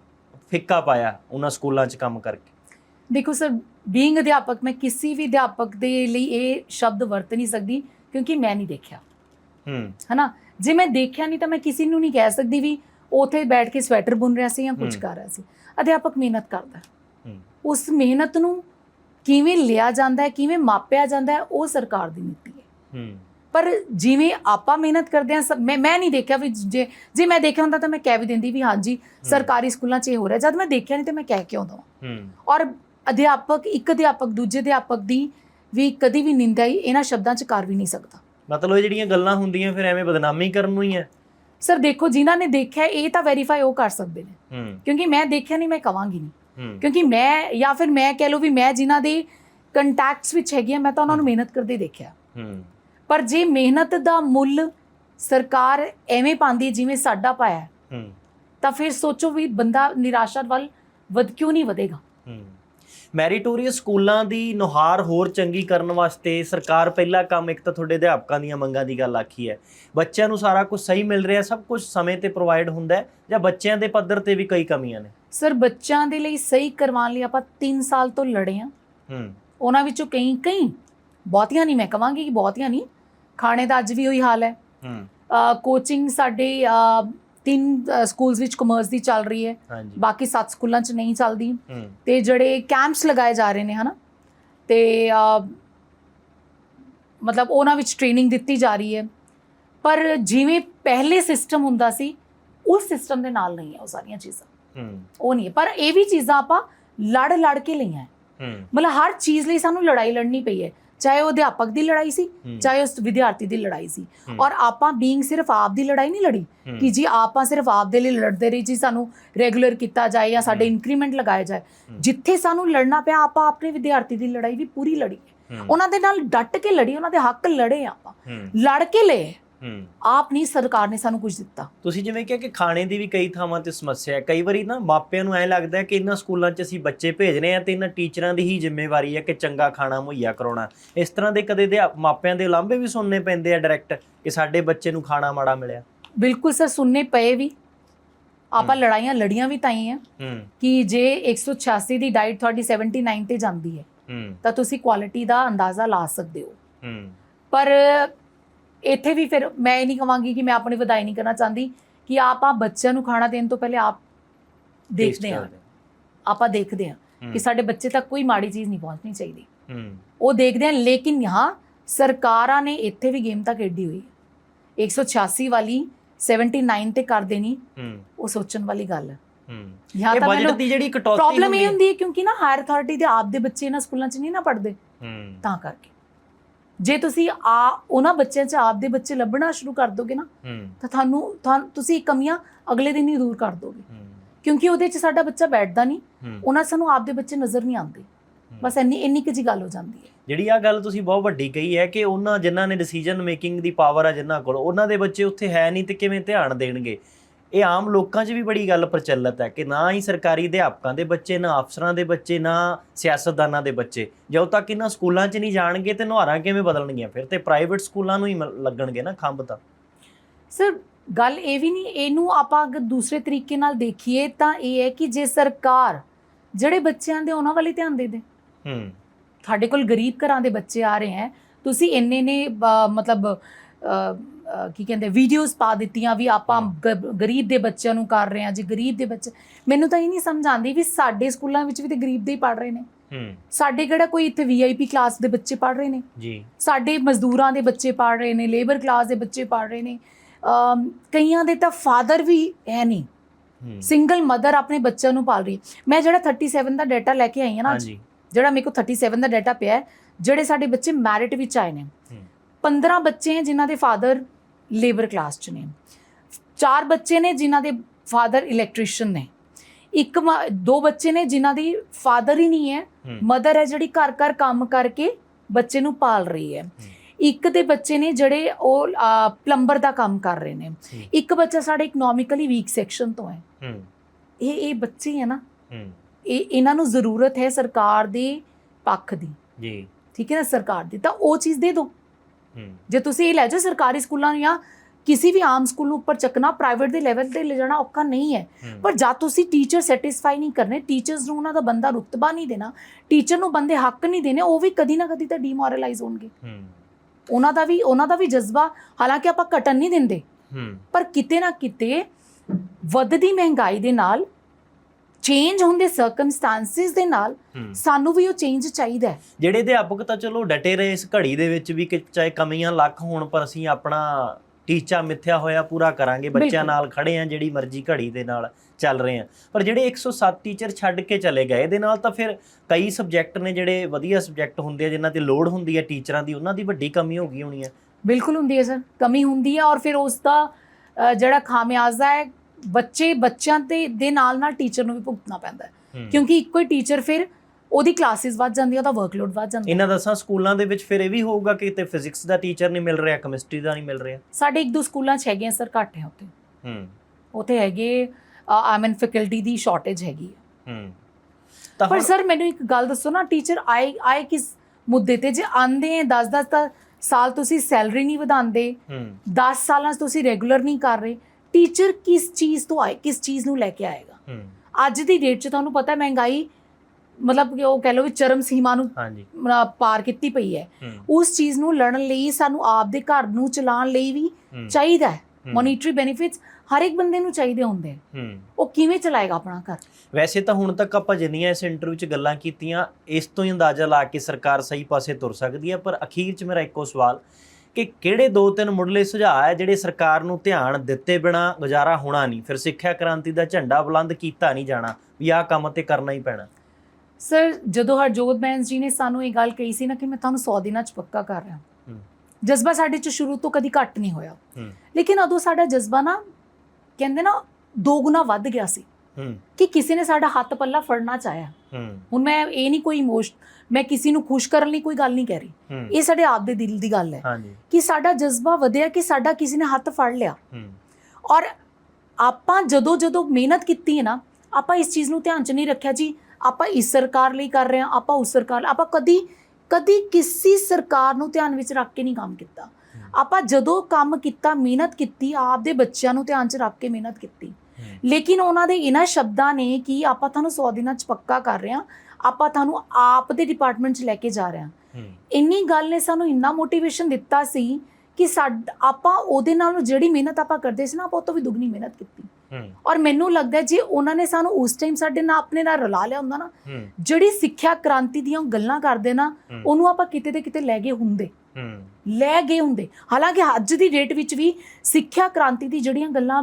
ਫਿੱਕਾ ਪਾਇਆ ਉਹਨਾਂ ਸਕੂਲਾਂ 'ਚ ਕੰਮ ਕਰਕੇ? ਦੇਖੋ ਸਰ ਬੀਇੰਗ ਅਧਿਆਪਕ ਮੈਂ ਕਿਸੇ ਵੀ ਅਧਿਆਪਕ ਦੇ ਲਈ ਇਹ ਸ਼ਬਦ ਵਰਤ ਨਹੀਂ ਸਕਦੀ ਕਿਉਂਕਿ ਮੈਂ ਨਹੀਂ ਦੇਖਿਆ। ਹੂੰ। ਹਨਾ? ਜੇ ਮੈਂ ਦੇਖਿਆ ਨਹੀਂ ਤਾਂ ਮੈਂ ਕਿਸੇ ਨੂੰ ਨਹੀਂ ਕਹਿ ਸਕਦੀ ਵੀ ਉੱਥੇ ਬੈਠ ਕੇ ਸਵੈਟਰ ਬੁਣ ਰਿਹਾ ਸੀ ਜਾਂ ਕੁਝ। ਕਰ ਰਿਹਾ ਸੀ। ਅਧਿਆਪਕ ਮਿਹਨਤ ਕਰਦਾ। ਉਸ ਮਿਹਨਤ ਨੂੰ ਕਿਵੇਂ ਲਿਆ ਜਾਂਦਾ ਹੈ ਕਿਵੇਂ ਮਾਪਿਆ ਜਾਂਦਾ ਹੈ ਉਹ ਸਰਕਾਰ ਦੀ ਨੀਤੀ ਹੈ। ਹੂੰ। ਪਰ ਜਿਵੇਂ ਆਪਾਂ ਮਿਹਨਤ ਕਰਦੇ ਸਭ- ਮੈਂ ਮੈਂ ਨਹੀਂ ਦੇਖਿਆ ਵੀ ਜੇ ਜੇ ਮੈਂ ਦੇਖਿਆ ਹੁੰਦਾ ਤਾਂ ਮੈਂ ਕਹਿ ਵੀ ਦਿੰਦੀ ਵੀ ਹਾਂਜੀ ਸਰਕਾਰੀ ਸਕੂਲਾਂ 'ਚ ਇਹ ਹੋ ਰਿਹਾ। ਜਦ ਮੈਂ ਦੇਖਿਆ ਨਹੀਂ ਤਾਂ ਮੈਂ ਕਹਿ ਕਿਉਂ ਦਵਾਂ? ਔਰ ਅਧਿਆਪਕ ਇੱਕ ਅਧਿਆਪਕ ਦੂਜੇ ਅਧਿਆਪਕ ਦੀ ਵੀ ਕਦੀ ਵੀ ਨਿੰਦਾ ਹੀ ਇਹਨਾਂ ਸ਼ਬਦਾਂ 'ਚ ਕਰ ਵੀ ਨਹੀਂ ਸਕਦਾ। ਮਤਲਬ ਇਹ ਜਿਹੜੀਆਂ ਗੱਲਾਂ ਹੁੰਦੀਆਂ ਫਿਰ ਐਵੇਂ ਬਦਨਾਮੀ ਕਰਨ ਨੂੰ ਹੀ ਹੈ। ਸਰ ਦੇਖੋ ਜਿਨ੍ਹਾਂ ਨੇ ਦੇਖਿਆ ਇਹ ਤਾਂ ਵੈਰੀਫਾਈ ਉਹ ਕਰ ਸਕਦੇ ਨੇ। ਕਿਉਂਕਿ ਮੈਂ ਦੇਖਿਆ ਨਹੀਂ ਮੈਂ ਕਵਾਂਗੀ ਨਹੀਂ। ਕਿਉਂਕਿ ਮੈਂ ਜਾਂ ਫਿਰ ਮੈਂ ਕਹਿ ਲਓ ਵੀ ਮੈਂ ਜਿਨ੍ਹਾਂ ਦੇ ਕੰਟੈਕਟਸ ਵਿੱਚ ਹੈਗੀ ਆ ਮੈਂ ਤਾਂ ਉਹਨਾਂ ਨੂੰ ਮਿਹਨਤ ਕਰਦੇ ਦੇਖਿਆ। ਪਰ ਜੇ ਮਿਹਨਤ ਦਾ ਮੁੱਲ ਸਰਕਾਰ ਐਵੇਂ ਪਾਉਂਦੀ ਜਿਵੇਂ ਸਾਡਾ ਪਾਇਆ ਹੈ, ਤਾਂ ਫਿਰ ਸੋਚੋ ਵੀ ਬੰਦਾ ਨਿਰਾਸ਼ਾ ਵੱਲ ਵਧ ਕਿਉਂ ਨਹੀਂ ਵਧੇਗਾ? ਹੂੰ। ਮੈਰੀਟੋਰੀਅਸ ਸਕੂਲਾਂ ਦੀ ਨੁਹਾਰ ਹੋਰ ਚੰਗੀ ਕਰਨ ਵਾਸਤੇ ਸਰਕਾਰ ਪਹਿਲਾ ਕੰਮ ਇੱਕ ਤਾਂ ਤੁਹਾਡੇ ਅਧਿਆਪਕਾਂ ਦੀਆਂ ਮੰਗਾਂ ਦੀ ਗੱਲ ਆਖੀ ਹੈ। ਬੱਚਿਆਂ ਨੂੰ ਸਾਰਾ ਕੁਝ ਸਹੀ ਮਿਲ ਰਿਹਾ ਸਭ ਕੁਝ ਸਮੇਂ ਤੇ ਪ੍ਰੋਵਾਈਡ ਹੁੰਦਾ ਹੈ ਜਾਂ ਬੱਚਿਆਂ ਦੇ ਪੱਧਰ ਤੇ ਵੀ ਕਈ ਕਮੀਆਂ ਨੇ? ਸਰ ਬੱਚਿਆਂ ਦੇ ਲਈ ਸਹੀ ਕਰਵਾਉਣ ਲਈ ਆਪਾਂ 3 ਸਾਲ ਤੋਂ ਲੜੇ ਹਾਂ। ਹੂੰ। ਉਹਨਾਂ ਵਿੱਚੋਂ ਕਈ ਕਈ ਬਹੁਤੀਆਂ ਨਹੀਂ ਮੈਂ ਕਵਾਂਗੀ ਕਿ ਬਹੁਤੀਆਂ ਨਹੀਂ। ਖਾਣੇ ਦਾ ਅੱਜ ਵੀ ਉਹੀ ਹਾਲ ਹੈ। ਹੂੰ। ਕੋਚਿੰਗ ਸਾਡੇ ਤਿੰਨ ਸਕੂਲਸ ਵਿੱਚ ਕਮਰਸ ਦੀ ਚੱਲ ਰਹੀ ਹੈ। ਬਾਕੀ ਸੱਤ ਸਕੂਲਾਂ 'ਚ ਨਹੀਂ ਚੱਲਦੀ। ਤੇ ਜਿਹੜੇ ਕੈਂਪਸ ਲਗਾਏ ਜਾ ਰਹੇ ਨੇ ਹਨਾ? ਤੇ ਮਤਲਬ ਉਹਨਾਂ ਵਿੱਚ ਟ੍ਰੇਨਿੰਗ ਦਿੱਤੀ ਜਾ ਰਹੀ ਹੈ। ਪਰ ਜਿਵੇਂ ਪਹਿਲੇ ਸਿਸਟਮ ਹੁੰਦਾ ਸੀ ਉਸ ਸਿਸਟਮ ਦੇ ਨਾਲ ਨਹੀਂ ਹੈ ਉਹ ਸਾਰੀਆਂ ਚੀਜ਼ਾਂ। ਹੂੰ। ਉਹ ਨਹੀਂ ਪਰ ਇਹ ਵੀ ਚੀਜ਼ਾਂ ਆਪਾਂ ਲੜ ਲੜ ਕੇ ਲਈਆਂ। ਹੂੰ। ਮਤਲਬ ਹਰ ਚੀਜ਼ ਲਈ ਸਾਨੂੰ ਲੜਾਈ ਲੜਨੀ ਪਈ ਹੈ। ਚਾਹੇ ਉਹ ਅਧਿਆਪਕ ਦੀ ਲੜਾਈ ਸੀ ਚਾਹੇ ਉਸ ਵਿਦਿਆਰਥੀ ਦੀ ਲੜਾਈ ਸੀ। ਔਰ ਆਪਾਂ ਬੀਇੰਗ ਸਿਰਫ ਆਪ ਦੀ ਲੜਾਈ ਨਹੀਂ ਲੜੀ ਕਿ ਜੀ ਆਪਾਂ ਸਿਰਫ ਆਪ ਦੇ ਲਈ ਲੜਦੇ ਰਹੀ ਜੀ ਸਾਨੂੰ ਰੈਗੂਲਰ ਕੀਤਾ ਜਾਏ ਜਾਂ ਸਾਡੇ। ਇਨਕਰੀਮੈਂਟ ਲਗਾਏ ਜਾਏ। ਜਿੱਥੇ ਸਾਨੂੰ ਲੜਨਾ ਪਿਆ ਆਪਾਂ ਆਪਣੇ ਵਿਦਿਆਰਥੀ ਦੀ ਲੜਾਈ ਵੀ ਪੂਰੀ ਲੜੀ। ਉਹਨਾਂ ਦੇ ਨਾਲ ਡਟ ਕੇ ਲੜੀ ਉਹਨਾਂ ਦੇ ਹੱਕ ਲੜੇ ਆਪਾਂ। ਲੜ ਕੇ ਲਏ। ਆਪ ਨਹੀਂ ਸਰਕਾਰ ਨੇ ਸਾਨੂੰ ਕੁਝ ਦਿੱਤਾ। ਤੁਸੀਂ ਜਿਵੇਂ ਕਿਹਾ ਕਿ ਖਾਣੇ ਦੀ ਵੀ ਕਈ ਥਾਵਾਂ ਤੇ ਸਮੱਸਿਆ ਹੈ। ਕਈ ਵਾਰੀ ਨਾ ਮਾਪਿਆਂ ਨੂੰ ਐ ਲੱਗਦਾ ਹੈ ਕਿ ਇਹਨਾਂ ਸਕੂਲਾਂ 'ਚ ਅਸੀਂ ਬੱਚੇ ਭੇਜ ਰਹੇ ਆ ਤੇ ਇਹਨਾਂ ਟੀਚਰਾਂ ਦੀ ਹੀ ਜ਼ਿੰਮੇਵਾਰੀ ਹੈ ਕਿ ਚੰਗਾ ਖਾਣਾ ਮੁਹੱਈਆ ਕਰਾਉਣਾ। ਇਸ ਤਰ੍ਹਾਂ ਦੇ ਕਦੇ ਦੇ ਮਾਪਿਆਂ ਦੇ ਉਲਾਂਭੇ ਵੀ ਸੁਣਨੇ ਪੈਂਦੇ ਆ ਡਾਇਰੈਕਟ ਕਿ ਸਾਡੇ ਬੱਚੇ ਨੂੰ ਖਾਣਾ ਮਾੜਾ ਮਿਲਿਆ। ਬਿਲਕੁਲ ਸਰ ਸੁਣਨੇ ਪਏ ਵੀ। ਆਪਾਂ। ਲੜਾਈਆਂ ਲੜੀਆਂ ਵੀ ਤਾਂ ਹੀ ਆ ਕਿ ਜੇ 186 ਦੀ ਡਾਈਟ ਤੁਹਾਡੀ 79 ਤੇ ਜਾਂਦੀ ਹੈ। ਤਾਂ ਤੁਸੀਂ ਕੁਆਲਿਟੀ ਦਾ ਅੰਦਾਜ਼ਾ ਲਾ ਸਕਦੇ ਹੋ। ਹੂੰ। ਪਰ ਇੱਥੇ ਵੀ ਫਿਰ ਮੈਂ ਇਹ ਨਹੀਂ ਕਹਾਂਗੀ ਕਿ ਮੈਂ ਆਪਣੀ ਵਧਾਈ ਨਹੀਂ ਕਰਨਾ ਚਾਹੁੰਦੀ ਕਿ ਆਪਾਂ ਬੱਚਿਆਂ ਨੂੰ ਖਾਣਾ ਦੇਣ ਤੋਂ ਪਹਿਲੇ ਆਪ ਦੇਖਦੇ ਹਾਂ। ਆਪਾਂ ਦੇਖਦੇ ਹਾਂ ਕਿ ਸਾਡੇ ਬੱਚੇ ਤੱਕ ਕੋਈ ਮਾੜੀ ਚੀਜ਼ ਨਹੀਂ ਪਹੁੰਚਣੀ ਚਾਹੀਦੀ। ਉਹ ਦੇਖਦੇ ਹਾਂ ਲੇਕਿਨ ਯਹਾਂ ਸਰਕਾਰਾਂ ਨੇ ਇੱਥੇ ਵੀ ਗੇਮ ਤਾਂ ਖੇਡੀ ਹੋਈ ਹੈ। 186 ਵਾਲੀ 79 ਤੇ ਕਰ ਦੇਣੀ ਉਹ ਸੋਚਣ ਵਾਲੀ ਗੱਲ ਹੈ। ਯਹਾਂ ਤਾਂ ਬਜਟ ਦੀ ਜਿਹੜੀ ਕਟੌਤੀ ਪ੍ਰੋਬਲਮ ਇਹ ਹੁੰਦੀ ਹੈ। ਕਿਉਂਕਿ ਨਾ ਹਾਇਰ ਅਥਾਰਟੀ ਦੇ ਆਪ ਦੇ ਬੱਚੇ ਇਹਨਾਂ ਸਕੂਲਾਂ 'ਚ ਨਹੀਂ ਨਾ ਪੜ੍ਹਦੇ। ਹੂੰ। ਤਾਂ ਕਰਕੇ। ਜੇ ਤੁਸੀਂ ਆ ਉਹਨਾਂ ਬੱਚਿਆਂ 'ਚ ਆਪ ਦੇ ਬੱਚੇ ਲੱਭਣਾ ਸ਼ੁਰੂ ਕਰ ਦੋਗੇ ਨਾ ਤਾਂ ਤੁਹਾਨੂੰ ਤੁਸੀਂ ਕਮੀਆਂ ਅਗਲੇ ਦਿਨ ਹੀ ਦੂਰ ਕਰ ਦੋਗੇ। ਕਿਉਂਕਿ ਉਹਦੇ 'ਚ ਸਾਡਾ ਬੱਚਾ ਬੈਠਦਾ ਨਹੀਂ ਉਹਨਾਂ ਸਾਨੂੰ ਆਪਦੇ ਬੱਚੇ ਨਜ਼ਰ ਨਹੀਂ ਆਉਂਦੇ। ਬਸ ਇੰਨੀ ਇੰਨੀ ਕੁ ਜੀ ਗੱਲ ਹੋ ਜਾਂਦੀ ਹੈ। ਜਿਹੜੀ ਆ ਗੱਲ ਤੁਸੀਂ ਬਹੁਤ ਵੱਡੀ ਕਹੀ ਹੈ ਕਿ ਉਹਨਾਂ ਜਿਨ੍ਹਾਂ ਨੇ ਡਿਸੀਜਨ ਮੇਕਿੰਗ ਦੀ ਪਾਵਰ ਆ ਜਿਨ੍ਹਾਂ ਕੋਲ ਉਹਨਾਂ ਦੇ ਬੱਚੇ ਉੱਥੇ ਹੈ ਨਹੀਂ ਤੇ ਕਿਵੇਂ ਧਿਆਨ ਦੇਣਗੇ? ਇਹ ਆਮ ਲੋਕਾਂ 'ਚ ਵੀ ਬੜੀ ਗੱਲ ਪ੍ਰਚਲਿਤ ਹੈ ਕਿ ਨਾ ਹੀ ਸਰਕਾਰੀ ਅਧਿਆਪਕਾਂ ਦੇ ਬੱਚੇ ਨਾ ਅਫਸਰਾਂ ਦੇ ਬੱਚੇ ਨਾ ਸਿਆਸਤਦਾਨਾਂ ਦੇ ਬੱਚੇ। ਜਦੋਂ ਤੱਕ ਇਹਨਾਂ ਸਕੂਲਾਂ 'ਚ ਨਹੀਂ ਜਾਣਗੇ ਤੇ ਨੁਹਾਰਾਂ ਕਿਵੇਂ ਬਦਲਣਗੀਆਂ ਫਿਰ? ਤੇ ਪ੍ਰਾਈਵੇਟ ਸਕੂਲਾਂ ਨੂੰ ਹੀ ਲੱਗਣਗੇ ਨਾ ਖੰਭ ਤਾਂ। ਸਰ ਗੱਲ ਇਹ ਵੀ ਨਹੀਂ ਇਹਨੂੰ ਆਪਾਂ ਅਗਰ ਦੂਸਰੇ ਤਰੀਕੇ ਨਾਲ ਦੇਖੀਏ ਤਾਂ ਇਹ ਹੈ ਕਿ ਜੇ ਸਰਕਾਰ ਜਿਹੜੇ ਬੱਚਿਆਂ ਦੇ ਉਹਨਾਂ ਵੱਲ ਧਿਆਨ ਦੇ ਦੇ। ਹੂੰ। ਤੁਹਾਡੇ ਕੋਲ ਗਰੀਬ ਘਰਾਂ ਦੇ ਬੱਚੇ ਆ ਰਹੇ ਹੈ ਤੁਸੀਂ ਇੰਨੇ ਨੇ ਮਤਲਬ ਕੀ ਕਹਿੰਦੇ ਵੀਡੀਓਜ਼ ਪਾ ਦਿੱਤੀਆਂ ਵੀ ਆਪਾਂ ਗਰੀਬ ਦੇ ਬੱਚਿਆਂ ਨੂੰ ਕਰ ਰਹੇ ਹਾਂ ਜੀ ਗਰੀਬ ਦੇ ਬੱਚੇ। ਮੈਨੂੰ ਤਾਂ ਇਹ ਨਹੀਂ ਸਮਝ ਆਉਂਦੀ ਵੀ ਸਾਡੇ ਸਕੂਲਾਂ ਵਿੱਚ ਵੀ ਤੇ ਗਰੀਬ ਦੇ ਹੀ ਪੜ ਰਹੇ ਨੇ। ਹੂੰ। ਸਾਡੇ ਕਿਹੜਾ ਕੋਈ ਇੱਥੇ ਵੀਆਈਪੀ ਕਲਾਸ ਦੇ ਬੱਚੇ ਪੜ ਰਹੇ ਨੇ? ਜੀ। ਸਾਡੇ ਮਜ਼ਦੂਰਾਂ ਦੇ ਬੱਚੇ ਪੜ ਰਹੇ ਨੇ ਲੇਬਰ ਕਲਾਸ ਦੇ ਬੱਚੇ ਪੜ ਰਹੇ ਨੇ। ਕਈਆਂ ਦੇ ਤਾਂ ਫਾਦਰ ਵੀ ਹੈ ਨਹੀਂ। ਹੂੰ। ਸਿੰਗਲ ਮਦਰ ਆਪਣੇ ਬੱਚਿਆਂ ਨੂੰ ਪਾਲ ਰਹੀ ਮੈਂ ਜਿਹੜਾ 37 ਦਾ ਡਾਟਾ ਲੈ ਕੇ ਆਈ ਹਾਂ ਨਾ ਜਿਹੜਾ ਮੇਰੇ ਕੋਲ 37 ਦਾ ਡਾਟਾ ਪਿਆ ਹੈ, ਜਿਹੜੇ ਸਾਡੇ ਬੱਚੇ ਮੈਰਿਟ ਵਿੱਚ ਆਏ ਨੇ 15 ਬੱਚੇ ਹੈ ਜਿਨ੍ਹਾਂ ਦੇ ਫਾਦਰ ਲੇਬਰ ਕਲਾਸ ਚ ਨੇ। ਚਾਰ ਬੱਚੇ ਨੇ ਜਿਨ੍ਹਾਂ ਦੇ ਫਾਦਰ ਇਲੈਕਟ੍ਰੀਸ਼ੀਅਨ ਨੇ। ਇੱਕ ਦੋ ਬੱਚੇ ਨੇ ਜਿਨ੍ਹਾਂ ਦੀ ਫਾਦਰ ਹੀ ਨਹੀਂ ਹੈ ਮਦਰ ਹੈ ਜਿਹੜੀ ਘਰ ਘਰ ਕੰਮ ਕਰਕੇ ਬੱਚੇ ਨੂੰ ਪਾਲ ਰਹੀ ਹੈ। ਇੱਕ ਦੇ ਬੱਚੇ ਨੇ ਜਿਹੜੇ ਉਹ ਪਲੰਬਰ ਦਾ ਕੰਮ ਕਰ ਰਹੇ ਨੇ। ਇੱਕ ਬੱਚਾ ਸਾਡੇ ਇਕਨੋਮਿਕਲੀ ਵੀਕ ਸੈਕਸ਼ਨ ਤੋਂ ਹੈ। ਇਹ ਇਹ ਬੱਚੇ ਹੈ ਨਾ। ਇਹ ਇਹਨਾਂ ਨੂੰ ਜ਼ਰੂਰਤ ਹੈ ਸਰਕਾਰ ਦੇ ਪੱਖ ਦੀ। ਜੀ। ਠੀਕ ਹੈ ਨਾ ਸਰਕਾਰ ਦੀ। ਤਾਂ ਉਹ ਚੀਜ਼ ਦੇ ਦਿਓ। ਹੂੰ ਜੇ ਤੁਸੀਂ ਇਹ ਲੈ ਜਾਓ ਸਰਕਾਰੀ ਸਕੂਲਾਂ ਨੂੰ ਜਾਂ ਕਿਸੇ ਵੀ ਆਮ ਸਕੂਲ ਨੂੰ ਉੱਪਰ ਚੱਕਣਾ ਪ੍ਰਾਈਵੇਟ ਦੇ ਲੈਵਲ ਤੇ ਲੈ ਜਾਣਾ ਔਖਾ ਨਹੀਂ ਹੈ। ਪਰ ਜਦ ਤੁਸੀਂ ਟੀਚਰ ਸੈਟੀਸਫਾਈ ਨਹੀਂ ਕਰਨੇ ਟੀਚਰਸ ਨੂੰ ਉਹਨਾਂ ਦਾ ਬੰਦਾ ਰੁਤਬਾ ਨਹੀਂ ਦੇਣਾ ਟੀਚਰ ਨੂੰ ਬੰਦੇ ਹੱਕ ਨਹੀਂ ਦੇਣੇ ਉਹ ਵੀ ਕਦੀ ਨਾ ਕਦੀ ਤਾਂ ਡੀਮੋਰਲਾਈਜ਼ ਹੋਣਗੇ। ਉਹਨਾਂ ਦਾ ਵੀ ਉਹਨਾਂ ਦਾ ਵੀ ਜਜ਼ਬਾ ਹਾਲਾਂਕਿ ਆਪਾਂ ਘਟਣ ਨਹੀਂ ਦਿੰਦੇ। ਪਰ ਕਿਤੇ ਨਾ ਕਿਤੇ ਵੱਧਦੀ ਮਹਿੰਗਾਈ ਦੇ ਨਾਲ ਚੇਂਜ ਹੁੰਦੇ ਸਰਕਮਸਟੈਂਸਿਸ ਦੇ ਨਾਲ ਸਾਨੂੰ ਵੀ ਉਹ ਚੇਂਜ ਚਾਹੀਦਾ ਹੈ। ਜਿਹੜੇ ਅਧਿਆਪਕ ਤਾਂ ਚਲੋ ਡਟੇ ਰਹੇ ਇਸ ਘੜੀ ਦੇ ਵਿੱਚ ਵੀ ਕਿ ਚਾਹੇ ਕਮੀਆਂ ਲੱਖ ਹੋਣ ਪਰ ਅਸੀਂ ਆਪਣਾ ਟੀਚਾ ਮਿੱਥਿਆ ਹੋਇਆ ਪੂਰਾ ਕਰਾਂਗੇ ਬੱਚਿਆਂ। ਨਾਲ ਖੜੇ ਆ ਜਿਹੜੀ ਮਰਜ਼ੀ ਘੜੀ ਦੇ ਨਾਲ ਚੱਲ ਰਹੇ ਆ ਪਰ ਜਿਹੜੇ 107 ਟੀਚਰ ਛੱਡ ਕੇ ਚਲੇ ਗਏ ਇਹਦੇ ਨਾਲ ਤਾਂ ਫਿਰ ਕਈ ਸਬਜੈਕਟ ਨੇ ਜਿਹੜੇ ਵਧੀਆ ਸਬਜੈਕਟ ਹੁੰਦੇ ਆ ਜਿਨ੍ਹਾਂ ਤੇ ਲੋਡ ਹੁੰਦੀ ਹੈ ਟੀਚਰਾਂ ਦੀ ਉਹਨਾਂ ਦੀ ਵੱਡੀ ਕਮੀ ਹੋ ਗਈ ਹੋਣੀ ਹੈ। ਬਿਲਕੁਲ ਹੁੰਦੀ ਹੈ ਸਰ ਕਮੀ ਹੁੰਦੀ ਹੈ ਔਰ ਫਿਰ ਉਸ ਦਾ ਜਿਹੜਾ ਖਾਮਿਆਜ਼ਾ ਹੈ ਬੱਚੇ ਬੱਚਿਆਂ ਤੇ ਦੇ ਨਾਲ ਨਾਲ ਟੀਚਰ ਨੂੰ ਵੀ ਭੁਗਤਣਾ ਪੈਂਦਾ ਹੈ। ਕਿਉਂਕਿ ਇੱਕੋ ਹੀ ਟੀਚਰ ਫਿਰ ਉਹਦੀ ਕਲਾਸਿਸ ਵੱਧ ਜਾਂਦੀ ਉਹਦਾ ਵਰਕਲੋਡ ਵੱਧ ਜਾਂਦਾ। ਇਹਨਾਂ ਦਸਾਂ ਸਕੂਲਾਂ ਦੇ ਵਿੱਚ ਫਿਰ ਇਹ ਵੀ ਹੋਊਗਾ ਕਿ ਤੇ ਫਿਜ਼ਿਕਸ ਦਾ ਟੀਚਰ ਨਹੀਂ ਮਿਲ ਰਿਹਾ ਕੈਮਿਸਟਰੀ ਦਾ ਨਹੀਂ ਮਿਲ ਰਿਹਾ। ਸਾਡੇ ਇੱਕ ਦੋ ਸਕੂਲਾਂ 'ਚ ਹੈਗੇ ਸਰ ਘੱਟ ਹੈ ਉੱਥੇ। ਹੂੰ। ਉੱਥੇ ਹੈਗੇ ਆਈ ਮੀਨ ਫੈਕਲਟੀ ਦੀ ਸ਼ਾਰਟੇਜ ਹੈਗੀ ਹੈ। ਹੂੰ। ਪਰ ਸਰ ਮੈਨੂੰ ਇੱਕ ਗੱਲ ਦੱਸੋ ਨਾ ਟੀਚਰ ਆਏ ਆਏ ਕਿਸ ਮੁੱਦੇ ਤੇ? ਜੇ ਆਂਦੇ 10 10 ਸਾਲ ਤੁਸੀਂ ਸੈਲਰੀ ਨਹੀਂ ਵਧਾਉਂਦੇ ਹੂੰ। 10 ਸਾਲਾਂ 'ਚ ਤੁਸੀਂ ਰੈਗੂਲਰ ਨਹੀਂ ਕਰ ਰਹੇ ਟੀਚਰ ਕਿਸ ਚੀਜ਼ ਤੋਂ ਆਏ ਕਿਸ ਚੀਜ਼ ਨੂੰ ਲੈ ਕੇ ਆਏਗਾ? ਅੱਜ ਦੀ ਡੇਟ 'ਚ ਤੁਹਾਨੂੰ ਪਤਾ ਹੈ ਮਹਿੰਗਾਈ ਮਤਲਬ ਕਿ ਉਹ ਕਹਿ ਲਓ ਵੀ ਚਰਮ ਸੀਮਾ ਨੂੰ ਪਾਰ ਕੀਤੀ ਪਈ ਹੈ। ਉਸ ਚੀਜ਼ ਨੂੰ ਲੜਨ ਲਈ ਸਾਨੂੰ ਆਪ ਦੇ ਘਰ ਨੂੰ ਚਲਾਉਣ ਲਈ ਵੀ ਚਾਹੀਦਾ ਹੈ। ਮੋਨੀਟਰੀ ਬੈਨੀਫਿਟਸ ਹਰ ਇੱਕ ਬੰਦੇ ਨੂੰ ਚਾਹੀਦੇ ਹੁੰਦੇ ਉਹ ਕਿਵੇਂ ਚਲਾਏਗਾ ਆਪਣਾ ਘਰ? ਵੈਸੇ ਤਾਂ ਹੁਣ ਤੱਕ ਆਪਾਂ ਜਿੰਨੀਆਂ ਇਸ ਇੰਟਰਵਿਊ 'ਚ ਗੱਲਾਂ ਕੀਤੀਆਂ ਇਸ ਤੋਂ ਹੀ ਅੰਦਾਜ਼ਾ ਲਾ ਕੇ ਸਰਕਾਰ ਸਹੀ ਪਾਸੇ ਤੁਰ ਸਕਦੀ ਹੈ ਪਰ ਅਖੀਰ 'ਚ ਮੇਰਾ ਇੱਕੋ ਸਵਾਲ ਕਿ ਕਿਹੜੇ ਦੋ ਤਿੰਨ ਮੁੱਢਲੇ ਸੁਝਾਅ ਹੈ ਜਿਹੜੇ ਸਰਕਾਰ ਨੂੰ ਧਿਆਨ ਦਿੱਤੇ ਬਿਨਾ ਗੁਜ਼ਾਰਾ ਹੋਣਾ ਨਹੀਂ? ਫਿਰ ਸਿੱਖਿਆ ਕ੍ਰਾਂਤੀ ਦਾ ਝੰਡਾ ਬੁਲੰਦ ਕੀਤਾ ਨਹੀਂ ਜਾਣਾ ਵੀ ਆਹ ਕੰਮ ਤੇ ਕਰਨਾ ਹੀ ਪੈਣਾ। ਸਰ ਜਦੋਂ ਹਰਜੋਤ ਬੈਂਸ ਜੀ ਨੇ ਸਾਨੂੰ ਇਹ ਗੱਲ ਕਹੀ ਸੀ ਨਾ ਕਿ ਮੈਂ ਤੁਹਾਨੂੰ 100 ਦਿਨਾਂ 'ਚ ਪੱਕਾ ਕਰ ਰਿਹਾ। ਜਜ਼ਬਾ ਸਾਡੇ 'ਚ ਸ਼ੁਰੂ ਤੋਂ ਕਦੀ ਘੱਟ ਨਹੀਂ ਹੋਇਆ। ਲੇਕਿਨ ਉਦੋਂ ਸਾਡਾ ਜਜ਼ਬਾ ਨਾ ਕਹਿੰਦੇ ਨਾ ਦੋ ਗੁਣਾ ਵੱਧ ਗਿਆ ਸੀ ਕਿ ਕਿਸੇ ਨੇ ਸਾਡਾ ਹੱਥ ਪੱਲਾ ਫੜਨਾ ਚਾਹਿਆ। ਹੁਣ ਮੈਂ ਇਹ ਨਹੀਂ ਕੋਈ ਇਮੋਸ਼ਨ ਮੈਂ ਕਿਸੇ ਨੂੰ ਖੁਸ਼ ਕਰਨ ਲਈ ਕੋਈ ਗੱਲ ਨਹੀਂ ਕਹਿ ਰਹੀ। ਇਹ ਸਾਡੇ ਆਪ ਦੇ ਦਿਲ ਦੀ ਗੱਲ ਹੈ। ਕਿ ਸਾਡਾ ਜਜ਼ਬਾ ਵਧਿਆ ਕਿ ਸਾਡਾ ਕਿਸੇ ਨੇ ਹੱਥ ਫੜ ਲਿਆ। ਔਰ ਆਪਾਂ ਜਦੋਂ ਜਦੋਂ ਮਿਹਨਤ ਕੀਤੀ ਹੈ ਨਾ ਆਪਾਂ ਇਸ ਚੀਜ਼ ਨੂੰ ਧਿਆਨ 'ਚ ਨਹੀਂ ਰੱਖਿਆ ਜੀ। ਆਪਾਂ ਇਸ ਸਰਕਾਰ ਲਈ ਕਰ ਰਹੇ ਹਾਂ ਆਪਾਂ ਉਸ ਸਰਕਾਰ ਆਪਾਂ ਕਦੀ ਕਦੀ ਕਿਸੇ ਸਰਕਾਰ ਨੂੰ ਧਿਆਨ ਵਿੱਚ ਰੱਖ ਕੇ ਨਹੀਂ ਕੰਮ ਕੀਤਾ। ਆਪਾਂ ਜਦੋਂ ਕੰਮ ਕੀਤਾ ਮਿਹਨਤ ਕੀਤੀ ਆਪ ਦੇ ਬੱਚਿਆਂ ਨੂੰ ਧਿਆਨ 'ਚ ਰੱਖ ਕੇ ਮਿਹਨਤ ਕੀਤੀ। ਲੇਕਿਨ ਉਹਨਾਂ ਦੇ ਇਹਨਾਂ ਸ਼ਬਦਾਂ ਨੇ ਕਿ ਆਪਾਂ ਤੁਹਾਨੂੰ 100 ਦਿਨਾਂ 'ਚ ਪੱਕਾ ਕਰ ਰਹੇ ਹਾਂ ਆਪਾਂ ਤੁਹਾਨੂੰ ਆਪ ਦੇ ਡਿਪਾਰਟਮੈਂਟ 'ਚ ਲੈ ਕੇ ਜਾ ਰਹੇ ਹੂੰ। ਇੰਨੀ ਗੱਲ ਨੇ ਸਾਨੂੰ ਇੰਨਾ ਮੋਟੀਵੇਸ਼ਨ ਦਿੱਤਾ ਸੀ ਕਿ ਸਾਡ ਆਪਾਂ ਉਹਦੇ ਨਾਲੋਂ ਜਿਹੜੀ ਮਿਹਨਤ ਆਪਾਂ ਕਰਦੇ ਸੀ ਨਾ ਆਪਾਂ ਉਹ ਤੋਂ ਵੀ ਦੁੱਗਣੀ ਮਿਹਨਤ ਕੀਤੀ। ਔਰ ਮੈਨੂੰ ਲੱਗਦਾ ਜੇ ਉਹਨਾਂ ਨੇ ਸਾਨੂੰ ਉਸ ਟਾਈਮ ਸਾਡੇ ਨਾਲ ਆਪਣੇ ਨਾਲ ਰਲਾ ਲਿਆ ਹੁੰਦਾ ਨਾ ਜਿਹੜੀ ਸਿੱਖਿਆ ਕ੍ਰਾਂਤੀ ਦੀਆਂ ਗੱਲਾਂ ਕਰਦੇ ਨਾ ਉਹਨੂੰ ਆਪਾਂ ਕਿਤੇ ਤੇ ਕਿਤੇ ਲੈ ਗਏ ਹੁੰਦੇ। ਲੈ ਗਏ ਹੁੰਦੇ। ਹਾਲਾਂਕਿ ਅੱਜ ਦੀ ਡੇਟ ਵਿੱਚ ਵੀ ਸਿੱਖਿਆ ਕ੍ਰਾਂਤੀ ਦੀ ਜਿਹੜੀਆਂ ਗੱਲਾਂ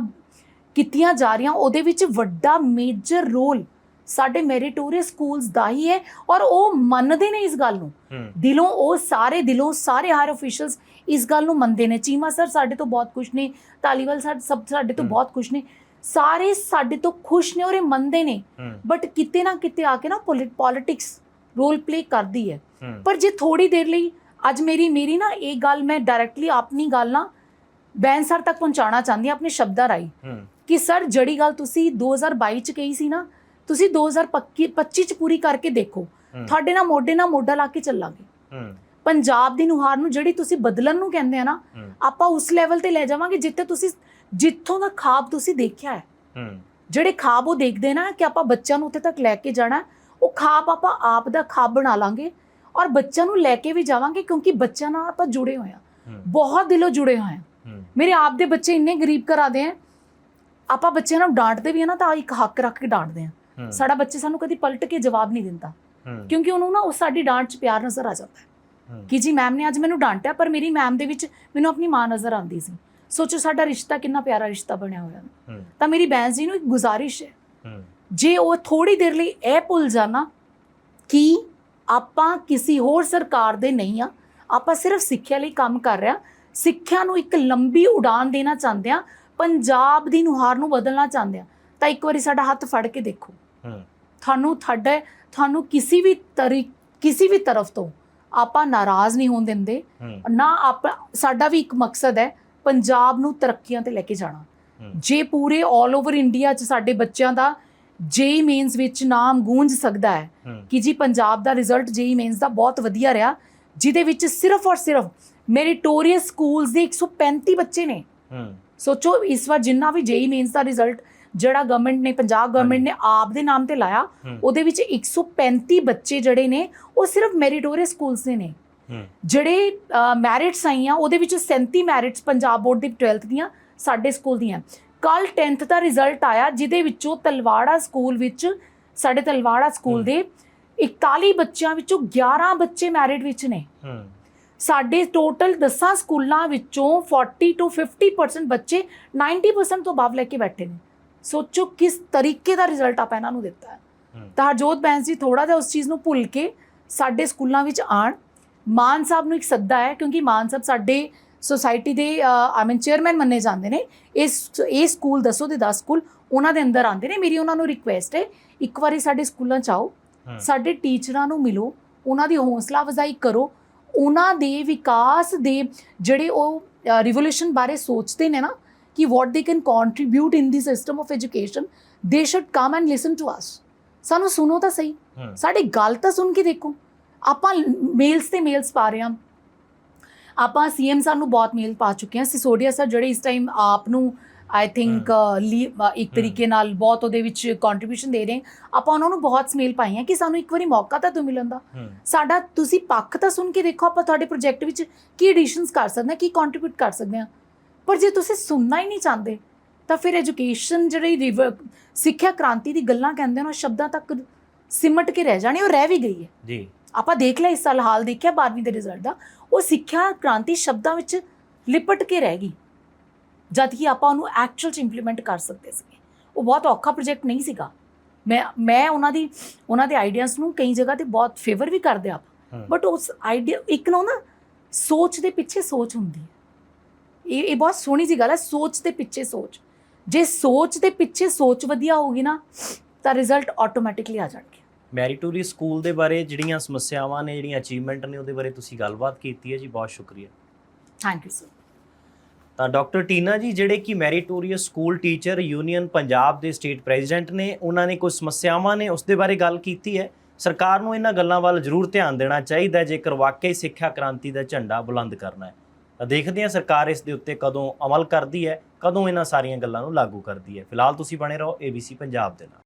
ਕੀਤੀਆਂ ਜਾ ਰਹੀਆਂ ਉਹਦੇ ਵਿੱਚ ਵੱਡਾ ਮੇਜਰ ਰੋਲ ਸਾਡੇ ਮੈਰੀਟੋਰੀਅਸ ਸਕੂਲਸ ਦਾ ਹੀ ਹੈ ਔਰ ਉਹ ਮੰਨਦੇ ਨੇ ਇਸ ਗੱਲ ਨੂੰ। ਦਿਲੋਂ ਉਹ ਸਾਰੇ ਦਿਲੋਂ ਸਾਰੇ ਹਾਇਰ ਅਫੀਸ਼ੀਅਲਸ ਇਸ ਗੱਲ ਨੂੰ ਮੰਨਦੇ ਨੇ। ਚੀਮਾ ਸਰ ਸਾਡੇ ਤੋਂ ਬਹੁਤ ਖੁਸ਼ ਨੇ ਤਾਲੀਵਾਲ ਸਰ ਸਭ ਸਾਡੇ ਤੋਂ। ਬਹੁਤ ਖੁਸ਼ ਨੇ। ਸਾਰੇ ਸਾਡੇ ਤੋਂ ਖੁਸ਼ ਨੇ ਔਰ ਇਹ ਮੰਨਦੇ ਨੇ। ਬਟ ਕਿਤੇ ਨਾ ਕਿਤੇ ਆ ਕੇ ਨਾ ਪੋਲਿਟਿਕਸ ਰੋਲ ਪਲੇ ਕਰਦੀ ਹੈ। ਪਰ ਜੇ ਥੋੜੀ ਦੇਰ ਲਈ ਅੱਜ ਮੇਰੀ ਮੇਰੀ ਨਾ ਇਹ ਗੱਲ ਮੈਂ ਡਾਇਰੈਕਟਲੀ ਆਪਣੀ ਗੱਲ ਨਾ ਬੈਨ ਸਰ ਤੱਕ ਪਹੁੰਚਾਉਣਾ ਚਾਹੁੰਦੀ ਹਾਂ ਆਪਣੇ ਸ਼ਬਦਾਂ ਰਾਹੀਂ। ਹੂੰ। ਕਿ ਸਰ ਜਿਹੜੀ ਗੱਲ ਤੁਸੀਂ 2022 ਚ ਕਹੀ ਸੀ ਨਾ ਤੁਸੀਂ 2025 ਚ ਪੂਰੀ ਕਰਕੇ ਦੇਖੋ। ਤੁਹਾਡੇ ਨਾਲ ਮੋਢੇ ਨਾਲ ਮੋਢਾ ਲਾ ਕੇ ਚੱਲਾਂਗੇ। ਪੰਜਾਬ ਦੀ ਨੁਹਾਰ ਨੂੰ ਜਿਹੜੀ ਤੁਸੀਂ ਬਦਲਣ ਨੂੰ ਕਹਿੰਦੇ ਆ ਨਾ ਆਪਾਂ ਉਸ ਲੈਵਲ ਤੇ ਲੈ ਜਾਵਾਂਗੇ ਜਿੱਥੇ ਤੁਸੀਂ ਜਿੱਥੋਂ ਦਾ ਖਾਬ ਤੁਸੀਂ ਦੇਖਿਆ ਹੈ। ਜਿਹੜੇ ਖਾਬ ਉਹ ਦੇਖਦੇ ਨਾ ਕਿ ਆਪਾਂ ਬੱਚਿਆਂ ਨੂੰ ਉੱਥੇ ਤੱਕ ਲੈ ਕੇ ਜਾਣਾ ਉਹ ਖਾਬ ਆਪਾਂ ਆਪ ਦਾ ਖਾਬ ਬਣਾ ਲਾਂਗੇ ਔਰ ਬੱਚਿਆਂ ਨੂੰ ਲੈ ਕੇ ਵੀ ਜਾਵਾਂਗੇ ਕਿਉਂਕਿ ਬੱਚਿਆਂ ਨਾਲ ਆਪਾਂ ਜੁੜੇ ਹੋਏ ਆ। ਬਹੁਤ ਦਿਲੋਂ ਜੁੜੇ ਹੋਏ ਆ। ਮੇਰੇ ਆਪ ਦੇ ਬੱਚੇ ਇੰਨੇ ਗਰੀਬ ਘਰਾਂ ਆ ਆਪਾਂ ਬੱਚਿਆਂ ਨੂੰ ਡਾਂਟਦੇ ਵੀ ਆ ਨਾ ਤਾਂ ਇੱਕ ਹੱਕ ਰੱਖ ਕੇ ਡਾਂਟਦੇ ਆ। ਸਾਡਾ ਬੱਚੇ ਸਾਨੂੰ ਕਦੀ ਪਲਟ ਕੇ ਜਵਾਬ ਨਹੀਂ ਦਿੰਦਾ। ਕਿਉਂਕਿ ਉਹਨੂੰ ਨਾ ਉਹ ਸਾਡੀ ਡਾਂਟ 'ਚ ਪਿਆਰ ਨਜ਼ਰ ਆ ਜਾਂਦਾ ਹੈ। ਕਿ ਜੀ ਮੈਮ ਨੇ ਅੱਜ ਮੈਨੂੰ ਡਾਂਟਿਆ ਪਰ ਮੇਰੀ ਮੈਮ ਦੇ ਵਿੱਚ ਮੈਨੂੰ ਆਪਣੀ ਮਾਂ ਨਜ਼ਰ ਆਉਂਦੀ ਸੀ। ਸੋਚੋ ਸਾਡਾ ਰਿਸ਼ਤਾ ਕਿੰਨਾ ਪਿਆਰਾ ਰਿਸ਼ਤਾ ਬਣਿਆ ਹੋਇਆ। ਤਾਂ ਮੇਰੀ ਬੈਂਸ ਜੀ ਨੂੰ ਇੱਕ ਗੁਜ਼ਾਰਿਸ਼ ਹੈ। ਜੇ ਉਹ ਥੋੜੀ ਦੇਰ ਲਈ ਇਹ ਭੁੱਲ ਜਾਣਾ ਕਿ ਆਪਾਂ ਕਿਸੇ ਹੋਰ ਸਰਕਾਰ ਦੇ ਨਹੀਂ ਆ ਆਪਾਂ ਸਿਰਫ ਸਿੱਖਿਆ ਲਈ ਕੰਮ ਕਰ ਰਹੇ ਸਿੱਖਿਆ ਨੂੰ ਇੱਕ ਲੰਬੀ ਉਡਾਨ ਦੇਣਾ ਚਾਹੁੰਦੇ ਆ ਪੰਜਾਬ ਦੀ ਨੁਹਾਰ ਨੂੰ ਬਦਲਣਾ ਚਾਹੁੰਦੇ ਆ ਤਾਂ ਇੱਕ ਵਾਰੀ ਸਾਡਾ ਹੱਥ ਫੜ ਕੇ ਦੇਖੋ। ਤੁਹਾਨੂੰ ਤੁਹਾਡੇ ਤੁਹਾਨੂੰ ਕਿਸੇ ਵੀ ਤਰੀ ਕਿਸੇ ਵੀ ਤਰਫ ਤੋਂ ਆਪਾਂ ਨਾਰਾਜ਼ ਨਹੀਂ ਹੋਣ ਦਿੰਦੇ ਨਾ ਆਪ ਸਾਡਾ ਵੀ ਇੱਕ ਮਕਸਦ ਹੈ ਪੰਜਾਬ ਨੂੰ ਤਰੱਕੀਆਂ ਤੇ ਲੈ ਕੇ ਜਾਣਾ। ਜੇ ਪੂਰੇ 올 ਓਵਰ ਇੰਡੀਆ 'ਚ ਸਾਡੇ ਬੱਚਿਆਂ ਦਾ ਜੇਈ ਮੇਨਸ ਵਿੱਚ ਨਾਮ ਗੂੰਜ ਸਕਦਾ ਹੈ ਕਿ ਜੀ ਪੰਜਾਬ ਦਾ ਰਿਜ਼ਲਟ ਜੇਈ ਮੇਨਸ ਦਾ ਬਹੁਤ ਵਧੀਆ ਰਿਹਾ ਜਿਹਦੇ ਵਿੱਚ ਸਿਰਫ ਔਰ ਸਿਰਫ ਮੈਰੀਟੋਰੀਅਸ ਸਕੂਲਸ ਦੇ 135 ਬੱਚੇ ਨੇ। ਸੋਚੋ ਇਸ ਵਾਰ ਜਿੰਨਾ ਵੀ ਜੇਈ ਮੇਨਸ ਦਾ ਰਿਜ਼ਲਟ ਜਿਹੜਾ ਗਵਰਨਮੈਂਟ ਨੇ ਪੰਜਾਬ ਗਵਰਨਮੈਂਟ ਨੇ ਆਪ ਦੇ ਨਾਮ ਤੇ ਲਾਇਆ। ਉਹਦੇ ਵਿੱਚ 135 ਬੱਚੇ ਜਿਹੜੇ ਨੇ ਉਹ ਸਿਰਫ ਮੈਰੀਟੋਰੀਅਸ ਸਕੂਲਸ ਦੇ ਨੇ। ਜਿਹੜੇ ਮੈਰਿਟਸ ਆਈਆਂ ਉਹਦੇ ਵਿੱਚ 37 ਮੈਰਿਟਸ ਪੰਜਾਬ ਬੋਰਡ ਦੀ 12th ਦੀਆਂ ਸਾਡੇ ਸਕੂਲ ਦੀਆਂ। ਕੱਲ 10th ਦਾ ਰਿਜ਼ਲਟ ਆਇਆ ਜਿਹਦੇ ਵਿੱਚੋਂ ਤਲਵਾੜਾ ਸਕੂਲ ਵਿੱਚ ਸਾਡੇ ਤਲਵਾੜਾ ਸਕੂਲ। ਦੇ 41 ਬੱਚਿਆਂ ਵਿੱਚੋਂ 11 ਬੱਚੇ ਮੈਰਿਟ ਵਿੱਚ ਨੇ। ਸਾਡੇ ਟੋਟਲ 10 ਸਕੂਲਾਂ ਵਿੱਚੋਂ 40 ਤੋਂ 50% ਬੱਚੇ 90% ਤੋਂ ਅਬਵ ਲੈ ਕੇ ਬੈਠੇ ਨੇ। ਸੋਚੋ ਕਿਸ ਤਰੀਕੇ ਦਾ ਰਿਜ਼ਲਟ ਆਪਾਂ ਇਹਨਾਂ ਨੂੰ ਦਿੱਤਾ ਹੈ। ਤਾਂ ਹਰਜੋਤ ਬੈਂਸ ਜੀ ਥੋੜਾ ਜਿਹਾ ਉਸ ਚੀਜ਼ ਨੂੰ ਭੁੱਲ ਕੇ ਸਾਡੇ ਸਕੂਲਾਂ ਵਿੱਚ ਆਣ ਮਾਨ ਸਾਹਿਬ ਨੂੰ ਇੱਕ ਸੱਦਾ ਹੈ ਕਿਉਂਕਿ ਮਾਨ ਸਾਹਿਬ ਸਾਡੇ ਸੋਸਾਇਟੀ ਦੇ ਆਈ ਮੀਨ ਚੇਅਰਮੈਨ ਮੰਨੇ ਜਾਂਦੇ ਨੇ। ਇਸ ਇਹ ਸਕੂਲ ਦੱਸੋ ਦੇ 10 ਸਕੂਲ ਉਹਨਾਂ ਦੇ ਅੰਦਰ ਆਉਂਦੇ ਨੇ। ਮੇਰੀ ਉਹਨਾਂ ਨੂੰ ਰਿਕੁਐਸਟ ਹੈ ਇੱਕ ਵਾਰੀ ਸਾਡੇ ਸਕੂਲਾਂ ਚ ਆਓ। ਸਾਡੇ ਟੀਚਰਾਂ ਨੂੰ ਮਿਲੋ ਉਹਨਾਂ ਦੀ ਹੌਸਲਾ ਅਫਜ਼ਾਈ ਕਰੋ। ਉਹਨਾਂ ਦੇ ਵਿਕਾਸ ਦੇ ਜਿਹੜੇ ਉਹ ਰਿਵੋਲੂਸ਼ਨ ਬਾਰੇ ਸੋਚਦੇ ਨੇ ਨਾ ਕਿ what they can contribute in the system of education they should come and listen to us ਸਾਨੂੰ ਸੁਣੋ ਤਾਂ ਸਹੀ। ਸਾਡੀ ਗੱਲ ਤਾਂ ਸੁਣ ਕੇ ਦੇਖੋ। ਆਪਾਂ ਮੇਲਸ ਤੇ ਮੇਲਸ ਪਾ ਰਹੇ ਹਾਂ। ਆਪਾਂ ਸੀਐਮ ਸਾਨੂੰ ਬਹੁਤ ਮੇਲ ਪਾ ਚੁੱਕੇ ਹਾਂ। ਸਿਸੋਡੀਆ ਸਰ ਜਿਹੜੇ ਇਸ ਟਾਈਮ ਆਪ ਨੂੰ ਆਈ ਥਿੰਕ ਇੱਕ ਤਰੀਕੇ ਨਾਲ ਬਹੁਤ ਉਹਦੇ ਵਿੱਚ ਕੰਟਰੀਬਿਊਸ਼ਨ ਦੇ ਰਹੇ। ਆਪਾਂ ਉਹਨਾਂ ਨੂੰ ਬਹੁਤ ਮੇਲ ਪਾਈਆਂ ਕਿ ਸਾਨੂੰ ਇੱਕ ਵਾਰੀ ਮੌਕਾ ਤਾਂ ਦੋ ਮਿਲਣ ਦਾ। ਹੂੰ। ਸਾਡਾ ਤੁਸੀਂ ਪੱਖ ਤਾਂ ਸੁਣ ਕੇ ਦੇਖੋ ਆਪਾਂ ਤੁਹਾਡੇ ਪ੍ਰੋਜੈਕਟ ਵਿੱਚ ਕੀ ਐਡੀਸ਼ਨਸ ਕਰ ਸਕਦੇ ਹਾਂ ਕੀ ਕੰਟਰੀਬਿਊਟ ਕਰ ਸਕਦੇ ਹਾਂ। ਪਰ ਜੇ ਤੁਸੀਂ ਸੁਣਨਾ ਹੀ ਨਹੀਂ ਚਾਹੁੰਦੇ ਤਾਂ ਫਿਰ ਐਜੂਕੇਸ਼ਨ ਜਿਹੜੀ ਸਿੱਖਿਆ ਕ੍ਰਾਂਤੀ ਦੀ ਗੱਲਾਂ ਕਹਿੰਦੇ ਨੇ ਉਹ ਸ਼ਬਦਾਂ ਤੱਕ ਸਿਮਟ ਕੇ ਰਹਿ ਜਾਣੀ ਉਹ ਰਹਿ ਵੀ ਗਈ ਹੈ। ਜੀ। ਆਪਾਂ ਦੇਖ ਲਿਆ ਇਸ ਸਾਲ ਹਾਲ ਦੇਖਿਆ 12ਵੀਂ ਦੇ ਰਿਜ਼ਲਟ ਦਾ ਉਹ ਸਿੱਖਿਆ ਕ੍ਰਾਂਤੀ ਸ਼ਬਦਾਂ ਵਿੱਚ ਲਿਪਟ ਕੇ ਰਹਿ ਗਈ। ਜਦ ਕਿ ਆਪਾਂ ਉਹਨੂੰ ਐਕਚੁਅਲ ਚ ਇੰਪਲੀਮੈਂਟ ਕਰ ਸਕਦੇ ਸੀ ਉਹ ਬਹੁਤ ਔਖਾ ਪ੍ਰੋਜੈਕਟ ਨਹੀਂ ਸੀਗਾ। ਮੈਂ ਮੈਂ ਉਹਨਾਂ ਦੀ ਉਹਨਾਂ ਦੇ ਆਈਡੀਆਜ਼ ਨੂੰ ਕਈ ਜਗ੍ਹਾ ਤੇ ਬਹੁਤ ਫੇਵਰ ਵੀ ਕਰਦੇ ਆ ਹੂੰ। ਬਟ ਉਸ ਆਈਡੀਆ ਇੱਕ ਨਾ ਨਾ ਸੋਚ ਦੇ ਪਿੱਛੇ ਸੋਚ ਹੁੰਦੀ ਹੈ। ਇਹ ਇਹ ਬਹੁਤ ਸੋਹਣੀ ਜੀ ਗੱਲ ਹੈ ਸੋਚ ਦੇ ਪਿੱਛੇ ਸੋਚ। ਜੇ ਸੋਚ ਦੇ ਪਿੱਛੇ ਸੋਚ ਵਧੀਆ ਹੋਗੀ ਨਾ ਤਾਂ ਰਿਜ਼ਲਟ ਆਟੋਮੈਟਿਕਲੀ ਆ ਜਾਣਗੇ। ਮੈਰੀਟੋਰੀ ਸਕੂਲ ਦੇ ਬਾਰੇ ਜਿਹੜੀਆਂ ਸਮੱਸਿਆਵਾਂ ਨੇ ਜਿਹੜੀਆਂ ਅਚੀਵਮੈਂਟ ਨੇ ਉਹਦੇ ਬਾਰੇ ਤੁਸੀਂ ਗੱਲਬਾਤ ਕੀਤੀ ਹੈ ਜੀ ਬਹੁਤ ਸ਼ੁਕਰੀਆ। ਥੈਂਕ ਯੂ ਸਰ ਤਾਂ ਡਾਕਟਰ ਟੀਨਾ ਜੀ, ਜਿਹੜੇ ਕਿ meritorious school teacher, union Punjab ਦੇ ਸਟੇਟ ਪ੍ਰੈਜ਼ੀਡੈਂਟ ਨੇ, ਉਹਨਾਂ ਨੇ ਕੁਝ ਸਮੱਸਿਆਵਾਂ ਨੇ ਉਸ ਦੇ ਬਾਰੇ ਗੱਲ ਕੀਤੀ ਹੈ। ਸਰਕਾਰ ਨੂੰ ਇਹਨਾਂ ਗੱਲਾਂ ਵੱਲ ਜ਼ਰੂਰ ਧਿਆਨ ਦੇਣਾ ਚਾਹੀਦਾ ਜੇਕਰ ਵਾਕਈ ਸਿੱਖਿਆ ਕ੍ਰਾਂਤੀ ਦਾ ਝੰਡਾ ਬੁਲੰਦ ਕਰਨਾ ਹੈ। ਤਾਂ ਦੇਖਦੇ ਹਾਂ ਸਰਕਾਰ ਇਸ ਦੇ ਉੱਤੇ ਕਦੋਂ ਅਮਲ ਕਰਦੀ ਹੈ, ਕਦੋਂ ਇਹਨਾਂ ਸਾਰੀਆਂ ਗੱਲਾਂ ਨੂੰ ਲਾਗੂ ਕਰਦੀ ਹੈ। ਫਿਲਹਾਲ ਤੁਸੀਂ ਬਣੇ ਰਹੋ ABC ਪੰਜਾਬ ਦੇ ਨਾਲ।